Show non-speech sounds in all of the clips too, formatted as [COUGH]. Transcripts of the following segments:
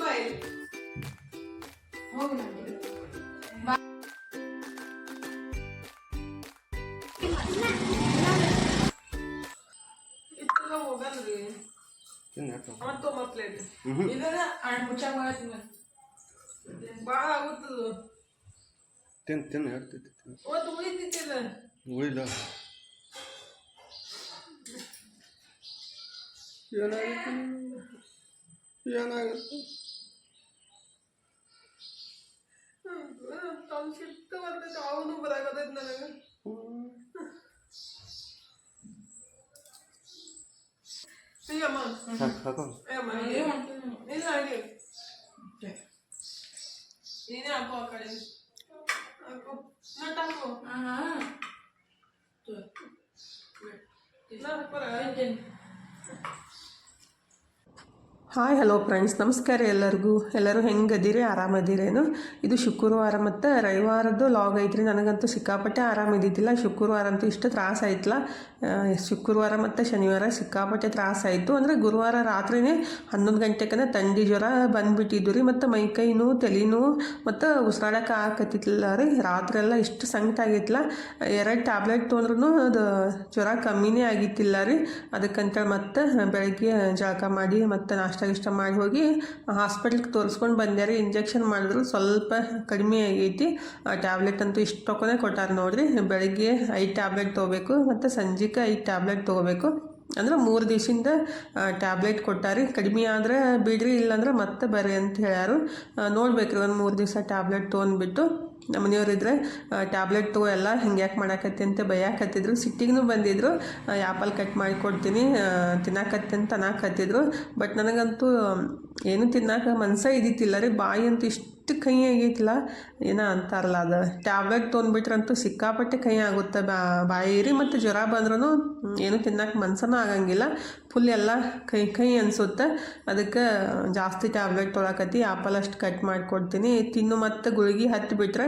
ಬಾಯ್ ಹೋಗು ನಂಗೆ ಇತ್ತಲ್ಲ ಹೋಗಲ್ರಿ ಮತ್ತು ಪ್ಲೇಟ್ ಇದನ್ನ ಅಣ್ಣ ಮುಚ್ಚಾಗ ಹೋಗತ್ತೀನಿ ಭಾಳ ಆಗುತ್ತದು ತಿನ್ ತಿನ್ ಹೇಳ್ತೈತಿ ಅವತ್ತು ಉಳಿತಿತ್ತಿಲ್ಲ ಉಳಿಲ್ಲ ಏನಾಗುತ್ತೆ ಏನಾಗುತ್ತೆ ತಮ್ಮ ಸಿಟ್ಟು ಬರ್ತೈತೆ ಅವನು ಬರಾಕತೈತೆ ನನಗೆ ಅಯ್ಯಮ್ಮ ಸಾಕು ಸಾಕು ಅಯ್ಯಮ್ಮ ಏನ್ ಮಾಡ್ತೀನಿ ಇಲ್ಲ ಹಾಗೆ ನೀನೇ ಹಾಕೋ ಆ ಕಡೆ ಹಾಕೋ ನಟ್ ಹಾಕೋ ಹಾ ಇಲ್ಲ ಹಾಕೋರ ತಿಂತೀನಿ ಹಾಯ್ ಹಲೋ ಫ್ರೆಂಡ್ಸ್ ನಮಸ್ಕಾರ ಎಲ್ಲರಿಗೂ. ಎಲ್ಲರೂ ಹೆಂಗದಿರಿ? ಆರಾಮದಿರೇನು? ಇದು ಶುಕ್ರವಾರ ಮತ್ತು ರವಿವಾರದ್ದು ಲಾಗ್ ಐತ್ರಿ. ನನಗಂತೂ ಸಿಕ್ಕಾಪಟ್ಟೆ ಆರಾಮಿದ್ದಿದ್ದಿಲ್ಲ ಶುಕ್ರವಾರ ಅಂತೂ ಇಷ್ಟು ತ್ರಾಸ ಆಯ್ತಲ್ಲ. ಶುಕ್ರವಾರ ಮತ್ತು ಶನಿವಾರ ಸಿಕ್ಕಾಪಟ್ಟೆ ತ್ರಾಸ ಆಯಿತು. ಅಂದರೆ ಗುರುವಾರ ರಾತ್ರಿನೇ ಹನ್ನೊಂದು ಗಂಟೆಕನ ಥಂಡಿ ಜ್ವರ ಬಂದುಬಿಟ್ಟಿದ್ದು ರೀ ಮತ್ತು ಮೈಕೈನೂ ನೋವು ತಲೆ ನೋವು ಮತ್ತು ಉಸಿರಾಡಕ್ಕೆ ಆಗತ್ತಿತ್ತಿಲ್ಲ ರೀ. ರಾತ್ರಿ ಎಲ್ಲ ಇಷ್ಟು ಸಂಕಟ ಆಗಿತ್ತಲ್ಲ. ಎರಡು ಟ್ಯಾಬ್ಲೆಟ್ ತೊಂದ್ರೂ ಅದು ಜ್ವರ ಕಮ್ಮಿನೇ ಆಗಿತ್ತಿಲ್ಲ ರೀ. ಅದಕ್ಕಂತೇಳಿ ಮತ್ತೆ ಬೆಳಗ್ಗೆ ಜಳಕ ಮಾಡಿ ಮತ್ತೆ ನಾಷ್ಟ ಗಿಷ್ಟ ಮಾಡಿ ಹೋಗಿ ಹಾಸ್ಪಿಟ್ಲಿಗೆ ತೋರಿಸ್ಕೊಂಡು ಬಂದೆ ರೀ. ಇಂಜೆಕ್ಷನ್ ಮಾಡಿದ್ರು ಸ್ವಲ್ಪ ಕಡಿಮೆ ಆಗೈತಿ. ಟ್ಯಾಬ್ಲೆಟ್ ಅಂತೂ ಇಷ್ಟು ತಕೊಂಡೇ ಕೊಟ್ಟಾರೆ ನೋಡಿರಿ. ಬೆಳಗ್ಗೆ ಐದು ಟ್ಯಾಬ್ಲೆಟ್ ತೊಗೋಬೇಕು ಮತ್ತು ಸಂಜೆಗೆ ಐದು ಟ್ಯಾಬ್ಲೆಟ್ ತೊಗೋಬೇಕು. ಅಂದ್ರೆ ಮೂರು ದಿವಸದಿಂದ ಟ್ಯಾಬ್ಲೆಟ್ ಕೊಟ್ಟಾರಿ ಕಡಿಮೆ ಆದರೆ ಬಿಡ್ರಿ, ಇಲ್ಲಾಂದ್ರೆ ಮತ್ತೆ ಬರ್ರಿ ಅಂತ ಹೇಳ್ಯಾರು. ನೋಡ್ಬೇಕ್ರಿ ಒಂದು ಮೂರು ದಿವಸ ಟ್ಯಾಬ್ಲೆಟ್ ತೊಗೊಂಡ್ಬಿಟ್ಟು. ನಮ್ಮ ಮನೆಯವ್ರಿದ್ರೆ ಟ್ಯಾಬ್ಲೆಟ್ ತಗೋ ಎಲ್ಲ ಹಿಂಗೆ ಯಾಕೆ ಮಾಡಾಕತ್ತಿ ಅಂತ ಬೈಯಾಕತ್ತಿದ್ರು. ಸಿಟ್ಟಿಗೂ ಬಂದಿದ್ರು ಆ್ಯಪಲ್ ಕಟ್ ಮಾಡಿ ಕೊಡ್ತೀನಿ ತಿನ್ನಾಕತ್ತಿ ಅಂತ ಅನ್ನಕತ್ತಿದ್ರು. ಬಟ್ ನನಗಂತೂ ಏನು ತಿನ್ನಾಕ ಮನಸ್ಸೇ ಇದ್ದಿತ್ತಿಲ್ಲ ರೀ. ಬಾಯಿ ಅಂತೂ ಇಷ್ಟು ಕೈ ಆಗೈತಿಲ್ಲ ಏನೋ ಅಂತಾರಲ್ಲ ಅದು. ಟ್ಯಾಬ್ಲೆಟ್ ತೊಗೊಂಡ್ಬಿಟ್ರಂತೂ ಸಿಕ್ಕಾಪಟ್ಟೆ ಕೈ ಆಗುತ್ತೆ. ಬಾ ಬಾಯಿರಿ ಮತ್ತು ಜ್ವರ ಬಂದ್ರೂ ಏನು ತಿನ್ನಕ್ಕೆ ಮನ್ಸನೂ ಆಗಂಗಿಲ್ಲ. ಫುಲ್ ಎಲ್ಲ ಕೈ ಕೈ ಅನಿಸುತ್ತೆ ಅದಕ್ಕೆ ಜಾಸ್ತಿ ಟ್ಯಾಬ್ಲೆಟ್ ತೊಗೊಳಕತ್ತಿ ಆಪಲ್ ಅಷ್ಟು ಕಟ್ ಮಾಡಿಕೊಡ್ತೀನಿ. ತಿನ್ನು ಮತ್ತು ಗುಳಿಗೆ ಹತ್ತಿ ಬಿಟ್ರೆ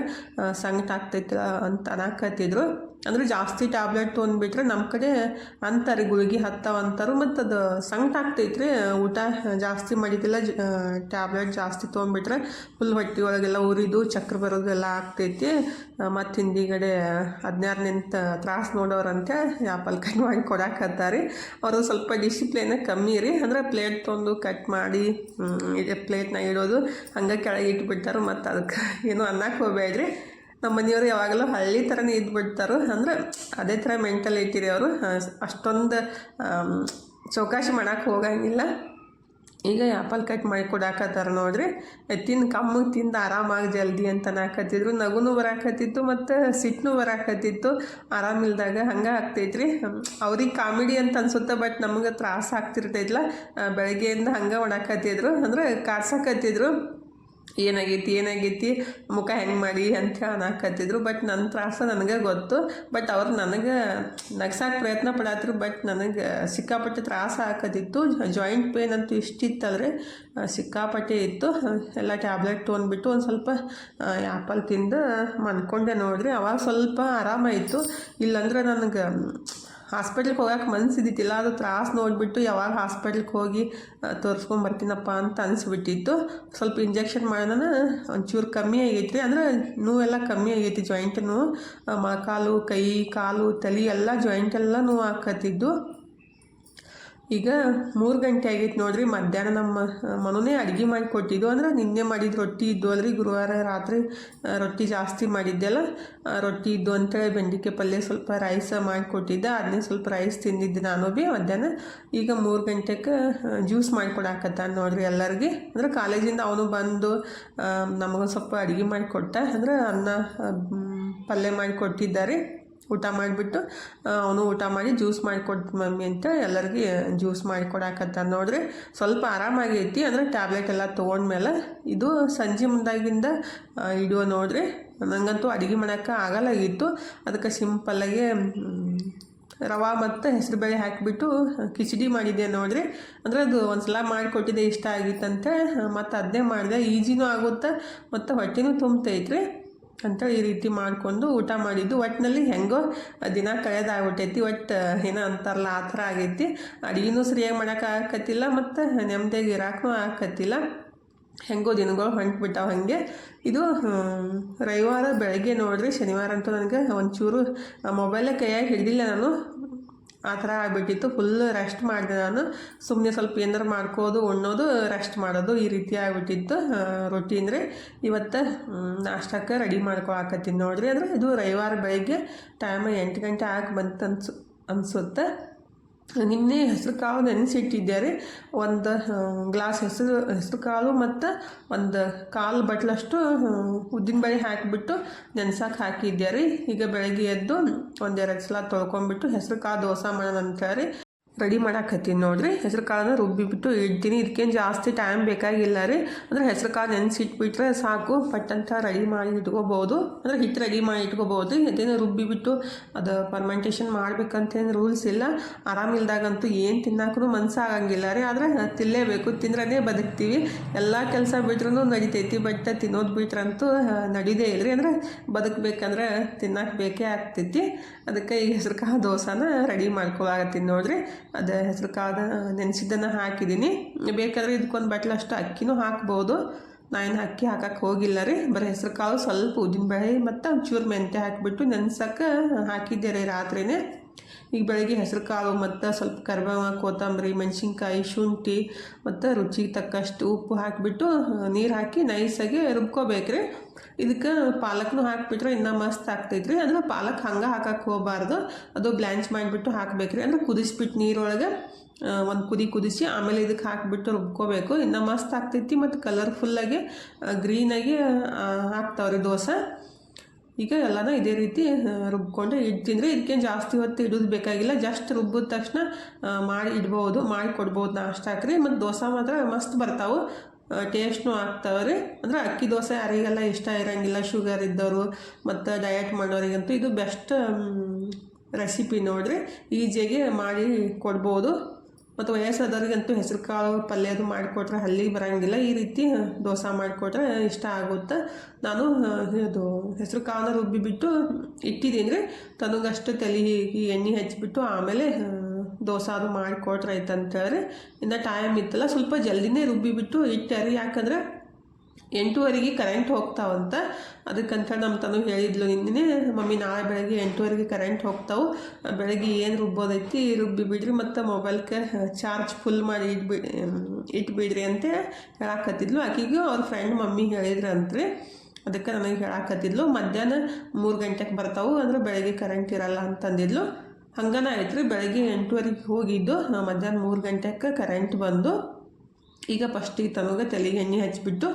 ಸಂಕಟ ಆಗ್ತೈತಿಲ್ಲ ಅಂತ ಅನ್ನಕತ್ತಿದ್ರು ಅಂದ್ರೆ ಜಾಸ್ತಿ ಟ್ಯಾಬ್ಲೆಟ್ ತೊಗೊಂಡ್ಬಿಟ್ರೆ ನಮ್ಮ ಕಡೆ ಅಂತಾರೆ ಗುಳಿಗೆ ಹತ್ತಾವ ಅಂತಾರೆ, ಮತ್ತು ಅದು ಸಂಕಟ ಆಗ್ತೈತ್ರಿ. ಊಟ ಜಾಸ್ತಿ ಮಾಡಿದ್ದಿಲ್ಲ ಟ್ಯಾಬ್ಲೆಟ್ ಜಾಸ್ತಿ ತೊಗೊಂಡ್ಬಿಟ್ರೆ ಫುಲ್ ಹೊಟ್ಟೆ ಒಳಗೆಲ್ಲ ಉರಿದು ಚಕ್ರ ಬರೋದು ಎಲ್ಲ ಆಗ್ತೈತಿ. ಮತ್ತು ಹಿಂದಿಗಡೆ ಹದಿನಾರು ನಿಂತ ತ್ರಾಸ ನೋಡೋರಂತೆ ಆಪಲ್ ಕಟ್ ಮಾಡಿ ಕೊಡಾಕತ್ತಾರೆ ಅವರು ಸ್ವಲ್ಪ ಡಿಸಿಪ್ಲಿನ ಕಮ್ಮಿ ರೀ. ಅಂದ್ರೆ ಪ್ಲೇಟ್ ತೊಗೊಂಡು ಕಟ್ ಮಾಡಿ ಇದೆ ಪ್ಲೇಟ್ನಾಗ ಇಡೋದು ಹಂಗೆ ಕೆಳಗೆ ಇಟ್ಬಿಡ್ತಾರೆ, ಮತ್ತು ಅದಕ್ಕೆ ಏನು ಅನ್ನಕ್ಕೆ ಹೋಗ್ಬೇಡ್ರಿ. ನಮ್ಮ ಮನೆಯವರು ಯಾವಾಗಲೂ ಹಳ್ಳಿ ಥರನೇ ಇದ್ಬಿಡ್ತಾರೋ ಅಂದ್ರೆ ಅದೇ ಥರ ಮೆಂಟಲಿಟಿ ರೀ ಅವರು. ಅಷ್ಟೊಂದು ಚೌಕಾಶಿ ಮಾಡೋಕೆ ಹೋಗಂಗಿಲ್ಲ. ಈಗ ಆ್ಯಪಲ್ ಕಟ್ ಮಾಡಿ ಕೊಡಾಕತ್ತಾರ ನೋಡ್ರಿ. ತಿಂದು ಕಮ್ಮಿಗೆ ತಿಂದು ಆರಾಮಾಗಿ ಜಲ್ದಿ ಅಂತ ನಾಕತ್ತಿದ್ರು ನಗುನು ಬರಾಕತ್ತಿತ್ತು ಮತ್ತು ಸಿಟ್ಟನು ಬರಾಕತ್ತಿತ್ತು. ಆರಾಮಿಲ್ದಾಗ ಹಂಗೆ ಆಗ್ತೈತ್ರಿ. ಅವ್ರಿಗೆ ಕಾಮಿಡಿ ಅಂತ ಅನ್ಸುತ್ತೆ ಬಟ್ ನಮಗೆ ತ್ರಾಸ ಆಗ್ತಿರ್ತೈತ್ಲ. ಆ, ಬೆಳಗ್ಗೆಯಿಂದ ಹಂಗೆ ಒಣಕತ್ತಿದ್ರು ಅಂದ್ರೆ ಕಾಡ್ಸಕತ್ತಿದ್ರು. ಏನಾಗೈತಿ ಏನಾಗೈತಿ, ಮುಖ ಹೆಂಗೆ ಮಾಡಿ ಅಂತ ಹೇಳಿ ಅನ್ನಕತ್ತಿದ್ರು. ಬಟ್ ನನ್ನ ತ್ರಾಸ ನನಗೆ ಗೊತ್ತು. ಬಟ್ ಅವ್ರು ನನಗೆ ನಗ್ಸಕ್ಕೆ ಪ್ರಯತ್ನ ಪಡಾತ್ರು. ಬಟ್ ನನಗೆ ಸಿಕ್ಕಾಪಟ್ಟೆ ತ್ರಾಸ ಆಕತ್ತಿತ್ತು ಜಾಯಿಂಟ್ ಪೇನ್ ಅಂತೂ ಇಷ್ಟಿತ್ತಲ್ರಿ. ಸಿಕ್ಕಾಪಟ್ಟೆ ಇತ್ತು. ಎಲ್ಲ ಟ್ಯಾಬ್ಲೆಟ್ ತೊಗೊಂಡ್ಬಿಟ್ಟು ಒಂದು ಸ್ವಲ್ಪ ಆ್ಯಪಲ್ ತಿಂದು ಮನ್ಕೊಂಡೆ ನೋಡಿರಿ. ಅವಾಗ ಸ್ವಲ್ಪ ಆರಾಮಾಯಿತು ಇಲ್ಲಾಂದ್ರೆ ನನಗೆ ಹಾಸ್ಪಿಟ್ಲಿಗೆ ಹೋಗಕ್ಕೆ ಮನಸ್ಸಿದ್ದಿತ್ತಿಲ್ಲ ಅದು ತ್ರಾಸು ನೋಡಿಬಿಟ್ಟು ಯಾವಾಗ ಹಾಸ್ಪಿಟ್ಲಿಗೆ ಹೋಗಿ ತೋರಿಸ್ಕೊಂಬರ್ತೀನಪ್ಪ ಅಂತ ಅನಿಸ್ಬಿಟ್ಟಿತ್ತು. ಸ್ವಲ್ಪ ಇಂಜೆಕ್ಷನ್ ಮಾಡೋಣ ಒಂಚೂರು ಕಮ್ಮಿ ಆಗೈತಿ ಅಂದ್ರೆ ನೋವೆಲ್ಲ ಕಮ್ಮಿ ಆಗೈತಿ ಜಾಯಿಂಟ್ ನೋವು ಮೊಳಕಾಲು ಕೈ, ಕಾಲು, ತಲೆ ಎಲ್ಲ ಜಾಯಿಂಟ್ ಎಲ್ಲ ನೋವು ಆಕತ್ತಿದ್ದು ಈಗ ಮೂರು ಗಂಟೆ ಆಗೈತೆ ನೋಡ್ರಿ, ಮಧ್ಯಾಹ್ನ ನಮ್ಮ ಮನೂನೇ ಅಡುಗೆ ಮಾಡಿ ಕೊಟ್ಟಿದ್ದು ಅಂದ್ರೆ ನಿನ್ನೆ ಮಾಡಿದ ರೊಟ್ಟಿ ಇದ್ದು ಅಲ್ರಿ, ಗುರುವಾರ ರಾತ್ರಿ ರೊಟ್ಟಿ ಜಾಸ್ತಿ ಮಾಡಿದ್ದೆಲ್ಲ ರೊಟ್ಟಿ ಇದ್ದು ಅಂತೇಳಿ ಬೆಂಡಿಕಾಯಿ ಪಲ್ಯ ಸ್ವಲ್ಪ ರೈಸ ಮಾಡಿ ಕೊಟ್ಟಿದ್ದೆ ಅದನ್ನೇ ಸ್ವಲ್ಪ ರೈಸ್ ತಿಂದಿದ್ದೆ ನಾನು ಭೀ ಮಧ್ಯಾಹ್ನ. ಈಗ ಮೂರು ಗಂಟೆಗೆ ಜ್ಯೂಸ್ ಮಾಡಿಕೊಡಾಕತ್ತ ನೋಡ್ರಿ ಎಲ್ಲರಿಗೆ. ಅಂದ್ರೆ ಕಾಲೇಜಿಂದ ಅವನು ಬಂದು ನಮಗೊಂದು ಸ್ವಲ್ಪ ಅಡುಗೆ ಮಾಡಿ ಕೊಟ್ಟ ಅಂದ್ರೆ ಅನ್ನ ಪಲ್ಯ ಮಾಡಿ ಕೊಟ್ಟಿದ್ದಾರೆ ಊಟ ಮಾಡಿಬಿಟ್ಟು ಅವನು ಊಟ ಮಾಡಿ ಜ್ಯೂಸ್ ಮಾಡಿಕೊಟ್ಟು ಮಮ್ಮಿ ಅಂತ ಎಲ್ಲರಿಗೆ ಜ್ಯೂಸ್ ಮಾಡಿಕೊಡಾಕತ್ತ ನೋಡ್ರಿ. ಸ್ವಲ್ಪ ಆರಾಮಾಗೈತಿ ಅಂದರೆ ಟ್ಯಾಬ್ಲೆಟ್ ಎಲ್ಲ ತೊಗೊಂಡ್ಮೇಲೆ ಇದು ಸಂಜೆ ಮುಂದಾಗಿಂದ ಇಡುವ ನೋಡ್ರಿ. ನನಗಂತೂ ಅಡುಗೆ ಮಾಡೋಕ್ಕೆ ಆಗಲ್ಲಾಗಿತ್ತು ಅದಕ್ಕೆ ಸಿಂಪಲ್ಲಾಗಿ ರವೆ ಮತ್ತು ಹೆಸರುಬೇಳೆ ಹಾಕಿಬಿಟ್ಟು ಕಿಚಡಿ ಮಾಡಿದ್ದೆ ನೋಡ್ರಿ. ಅಂದರೆ ಅದು ಒಂದ್ಸಲ ಮಾಡಿಕೊಟ್ಟಿದ್ದೆ, ಇಷ್ಟ ಆಗಿತ್ತಂತೆ. ಮತ್ತು ಅದನ್ನೇ ಮಾಡಿದೆ. ಈಜಿನೂ ಆಗುತ್ತೆ, ಮತ್ತು ಹೊಟ್ಟೆನೂ ತುಂಬತೈತ್ರಿ. ಅಂತೇಳಿ ಈ ರೀತಿ ಮಾಡಿಕೊಂಡು ಊಟ ಮಾಡಿದ್ದು. ಒಟ್ಟಿನಲ್ಲಿ ಹೆಂಗೋ ದಿನ ಕಳೆದಾಗ್ಬಿಟ್ಟೈತಿ. ಒಟ್ಟು ಏನೋ ಅಂತಾರಲ್ಲ, ಆ ಥರ ಆಗೈತಿ. ಅಡುಗೆನೂ ಸರಿಯಾಗಿ ಮಾಡೋಕೆ ಆಗತ್ತಿಲ್ಲ ಮತ್ತು ನೆಮ್ಮದಿಯಾಗಿ ಇರಾಕೂ ಆಗತ್ತಿಲ್ಲ ಹೆಂಗೋ ದಿನಗಳು ಹೊಂಟ್ಬಿಟ್ಟಾವ ಹಾಗೆ. ಇದು ರವಿವಾರ ಬೆಳಗ್ಗೆ ನೋಡಿರಿ. ಶನಿವಾರ ಅಂತೂ ನನಗೆ ಒಂಚೂರು ಮೊಬೈಲೇ ಕೈಯಾಗಿ ಹಿಡಿದಿಲ್ಲ ನಾನು. ಆ ಥರ ಆಗಿಬಿಟ್ಟಿತ್ತು ಫುಲ್ ರೆಸ್ಟ್ ಮಾಡಿದೆ ನಾನು. ಸುಮ್ಮನೆ ಸ್ವಲ್ಪ ಏನಾರು ಮಾಡ್ಕೋದು, ಉಣ್ಣೋದು ರೆಸ್ಟ್ ಮಾಡೋದು ಈ ರೀತಿ ಆಗಿಬಿಟ್ಟಿತ್ತು. ರೊಟ್ಟಿ ಅಂದರೆ ಇವತ್ತು ನಾಷ್ಟಕ್ಕೆ ರೆಡಿ ಮಾಡ್ಕೊಳಕತ್ತೀನಿ ನೋಡ್ರಿ. ಅಂದರೆ ಇದು ರವಿವಾರ ಬೆಳಗ್ಗೆ ಟೈಮ್ ಎಂಟು ಗಂಟೆ ಆಗಿ ಬಂತು ಅನ್ಸು ಅನಿಸುತ್ತೆ. ನಿನ್ನೆ ಹೆಸರು ಕಾಳು ನೆನೆಸಿಟ್ಟಿದ್ದೆ ರೀ ಒಂದು ಗ್ಲಾಸ್ ಹೆಸರು ಹೆಸರು ಕಾಳು ಮತ್ತು ಒಂದು ಕಾಲು ಬಟ್ಲಷ್ಟು ಉದ್ದಿನಬೇಳೆ ಹಾಕಿಬಿಟ್ಟು ನೆನ್ಸಕ್ಕೆ ಹಾಕಿದ್ದೆ ರೀ ಈಗ ಬೆಳಗ್ಗೆ ಎದ್ದು ಒಂದೆರಡು ಸಲ ತೊಳ್ಕೊಂಬಿಟ್ಟು ಹೆಸರು ಕಾಳು ದೋಸೆ ಮಾಡೋಣ ಅಂತ ರೀ. ರೆಡಿ ಮಾಡಾಕತ್ತೀನಿ ನೋಡ್ರಿ. ಹೆಸರು ಕಾಳನ್ನ ರುಬ್ಬಿಬಿಟ್ಟು ಇಡ್ತೀನಿ. ಇದಕ್ಕೇನು ಜಾಸ್ತಿ ಟೈಮ್ ಬೇಕಾಗಿಲ್ಲ ರೀ. ಅಂದರೆ ಹೆಸರು ಕಾಳು ನೆನೆಸಿಟ್ಬಿಟ್ರೆ ಸಾಕು. ಪಟ್ಟಂತ ರೆಡಿ ಮಾಡಿ ಇಟ್ಕೋಬೋದು. ಅಂದರೆ ಹಿಟ್ಟು ರೆಡಿ ಮಾಡಿ ಇಟ್ಕೋಬೋದು ಅದೇನು ರುಬ್ಬಿಬಿಟ್ಟು ಅದು ಫರ್ಮೆಂಟೇಷನ್ ಮಾಡ್ಬೇಕಂತೇನು ರೂಲ್ಸ್ ಇಲ್ಲ. ಆರಾಮಿಲ್ದಾಗಂತೂ ಏನು ತಿನ್ನಾಕೂ ಮನ್ಸು ಆಗಂಗಿಲ್ಲ ರೀ. ಆದರೆ ತಿನ್ನಲೇಬೇಕು ತಿಂದ್ರೇ ಬದುಕ್ತೀವಿ. ಎಲ್ಲ ಕೆಲಸ ಬಿಟ್ರೂ ನಡಿತೈತಿ. ಬಟ್ ತಿನ್ನೋದು ಬಿಟ್ರಂತೂ ನಡೀದೇ ಇಲ್ಲ ರೀ ಅಂದರೆ ಬದುಕಬೇಕಂದ್ರೆ ತಿನ್ನಕ್ಕೆ ಬೇಕೇ ಆಗ್ತೈತಿ. ಅದಕ್ಕೆ ಈ ಹೆಸ್ರು ಕಾಳು ದೋಸೆನ ರೆಡಿ ಮಾಡ್ಕೊಳಾಗತ್ತೀನಿ ನೋಡ್ರಿ. ಅದು ಹೆಸರು ಕಾದ ನೆನೆಸಿದ್ದನ್ನು ಹಾಕಿದ್ದೀನಿ. ಬೇಕಾದ್ರೆ ಇದಕ್ಕೊಂದು ಬಟ್ಲಷ್ಟು ಅಕ್ಕಿನೂ ಹಾಕ್ಬೋದು. ನಾನು ಅಕ್ಕಿ ಹಾಕಕ್ಕೆ ಹೋಗಿಲ್ಲ ರೀ. ಬರೀ ಹೆಸರು ಕಾಳು ಸ್ವಲ್ಪ ಉದ್ದಿನಬೇಳೆ ಮತ್ತು ಒಂಚೂರು ಮೆಂತ್ಯ ಹಾಕಿಬಿಟ್ಟು ನೆನ್ಸಕ್ಕೆ ಹಾಕಿದ್ದೆ ರೀ ರಾತ್ರಿನೇ. ಈಗ ಬೆಳಗ್ಗೆ ಹೆಸರು ಕಾಳು ಮತ್ತು ಸ್ವಲ್ಪ ಕರಿಬೇವು, ಕೊತ್ತಂಬರಿ, ಮೆಣಸಿನ್ಕಾಯಿ, ಶುಂಠಿ ಮತ್ತು ರುಚಿಗೆ ತಕ್ಕಷ್ಟು ಉಪ್ಪು ಹಾಕಿಬಿಟ್ಟು ನೀರು ಹಾಕಿ ನೈಸಾಗಿ ರುಬ್ಕೋಬೇಕ್ರಿ. ಇದಕ್ಕೆ ಪಾಲಕ್ನು ಹಾಕಿಬಿಟ್ರೆ ಇನ್ನೂ ಮಸ್ತ್ ಆಗ್ತೈತ್ರಿ. ಅಂದ್ರೆ ಪಾಲಕ್ ಹಂಗೆ ಹಾಕಕ್ಕೆ ಹೋಗಬಾರ್ದು. ಅದು ಬ್ಲ್ಯಾಂಚ್ ಮಾಡಿಬಿಟ್ಟು ಹಾಕಬೇಕ್ರಿ. ಅಂದ್ರೆ ಕುದಿಸ್ಬಿಟ್ಟು ನೀರೊಳಗೆ ಒಂದು ಕುದಿ ಕುದಿಸಿ ಆಮೇಲೆ ಇದಕ್ಕೆ ಹಾಕಿಬಿಟ್ಟು ರುಬ್ಕೋಬೇಕು. ಇನ್ನೂ ಮಸ್ತ್ ಆಗ್ತೈತಿ ಮತ್ತು ಕಲರ್ಫುಲ್ಲಾಗಿ ಗ್ರೀನಾಗಿ ಹಾಕ್ತಾವ್ರಿ ದೋಸೆ. ಈಗ ಎಲ್ಲನೂ ಇದೇ ರೀತಿ ರುಬ್ಕೊಂಡು ಇಟ್ಟು ತಿಂದರೆ ಇದಕ್ಕೇನು ಜಾಸ್ತಿ ಹೊತ್ತು ಇಡೋದು ಬೇಕಾಗಿಲ್ಲ. ಜಸ್ಟ್ ರುಬ್ಬಿದ ತಕ್ಷಣ ಮಾಡಿ ಇಡ್ಬೋದು ಮಾಡಿ ಕೊಡ್ಬೋದು ನಾಷ್ಟ ಹಾಕ್ರಿ. ಮತ್ತು ದೋಸೆ ಮಾತ್ರ ಮಸ್ತ್ ಬರ್ತಾವೆ. ಟೇಸ್ಟ್ನು ಆಗ್ತಾವೆ ರೀ. ಅಂದರೆ ಅಕ್ಕಿ ದೋಸೆ ಯಾರಿಗೆಲ್ಲ ಇಷ್ಟ ಇರೋಂಗಿಲ್ಲ ಶುಗರ್ ಇದ್ದವರು, ಮತ್ತು ಡಯಟ್ ಮಾಡೋರಿಗಂತೂ ಇದು ಬೆಸ್ಟ್ ರೆಸಿಪಿ ನೋಡಿರಿ. ಈಜಿಯಾಗಿ ಮಾಡಿ ಕೊಡ್ಬೋದು. ಮತ್ತು ವಯಸ್ಸಾದವ್ರಿಗಂತೂ ಹೆಸರು ಕಾಳು ಪಲ್ಯ ಅದು ಮಾಡಿಕೊಟ್ರೆ ಹಲ್ಲಿಗೆ ಬರೋಂಗಿಲ್ಲ. ಈ ರೀತಿ ದೋಸೆ ಮಾಡಿಕೊಟ್ರೆ ಇಷ್ಟ ಆಗುತ್ತೆ. ನಾನು ಇದು ಹೆಸರು ಕಾಳನ್ನ ರುಬ್ಬಿಬಿಟ್ಟು ಇಟ್ಟಿದ್ದೀನಿ ತನಗಷ್ಟು ತಲೆ ಎಣ್ಣೆ ಹಚ್ಚಿಬಿಟ್ಟು ಆಮೇಲೆ ದೋಸೆ ಅದು ಮಾಡಿಕೊಟ್ರೆ ಆಯ್ತಂತೇಳಿ. ಇನ್ನು ಟೈಮ್ ಇತ್ತಲ್ಲ, ಸ್ವಲ್ಪ ಜಲ್ದಿನೇ ರುಬ್ಬಿಬಿಟ್ಟು ಇಟ್ಟೆ ರೀ ಯಾಕಂದ್ರೆ ಎಂಟೂವರೆಗೆ ಕರೆಂಟ್ ಹೋಗ್ತಾವಂತ ಅದಕ್ಕಂತ ನಮ್ಮ ತನು ಹೇಳಿದ್ಲು, ನಿನ್ನೆ ಮಮ್ಮಿ ನಾಳೆ ಬೆಳಗ್ಗೆ ಎಂಟೂವರೆಗೆ ಕರೆಂಟ್ ಹೋಗ್ತಾವೆ. ಬೆಳಗ್ಗೆ ಏನು ರುಬ್ಬೋದೈತಿ ರುಬ್ಬಿ ಬಿಡ್ರಿ, ಮತ್ತು ಮೊಬೈಲ್ಗೆ ಚಾರ್ಜ್ ಫುಲ್ ಮಾಡಿ ಇಟ್ಬಿ ಇಟ್ಬಿಡ್ರಿ ಅಂತ ಹೇಳಾಕತ್ತಿದ್ಲು. ಆಕೆಗೆ ಅವ್ರ ಫ್ರೆಂಡ್ ಮಮ್ಮಿ ಹೇಳಿದ್ರು ಅಂತ್ರಿ ಅದಕ್ಕೆ ನನಗೆ ಹೇಳಾಕತ್ತಿದ್ಲು, ಮಧ್ಯಾಹ್ನ ಮೂರು ಗಂಟೆಗೆ ಬರ್ತಾವೆ ಅಂದ್ರೆ ಬೆಳಗ್ಗೆ ಕರೆಂಟ್ ಇರಲ್ಲ ಅಂತಂದಿದ್ಲು. ಹಂಗನ ಆಯ್ತು ರೀ ಬೆಳಗ್ಗೆ ಎಂಟುವರೆಗೆ ಹೋಗಿದ್ದು, ಮಧ್ಯಾಹ್ನ ಮೂರು ಗಂಟೆಗೆ ಕರೆಂಟ್ ಬಂದು ಈಗ ಫಸ್ಟಿಗೆ ತನಗೆ ತಲೆಗೆ ಎಣ್ಣೆ ಹಚ್ಚಿಬಿಟ್ಟು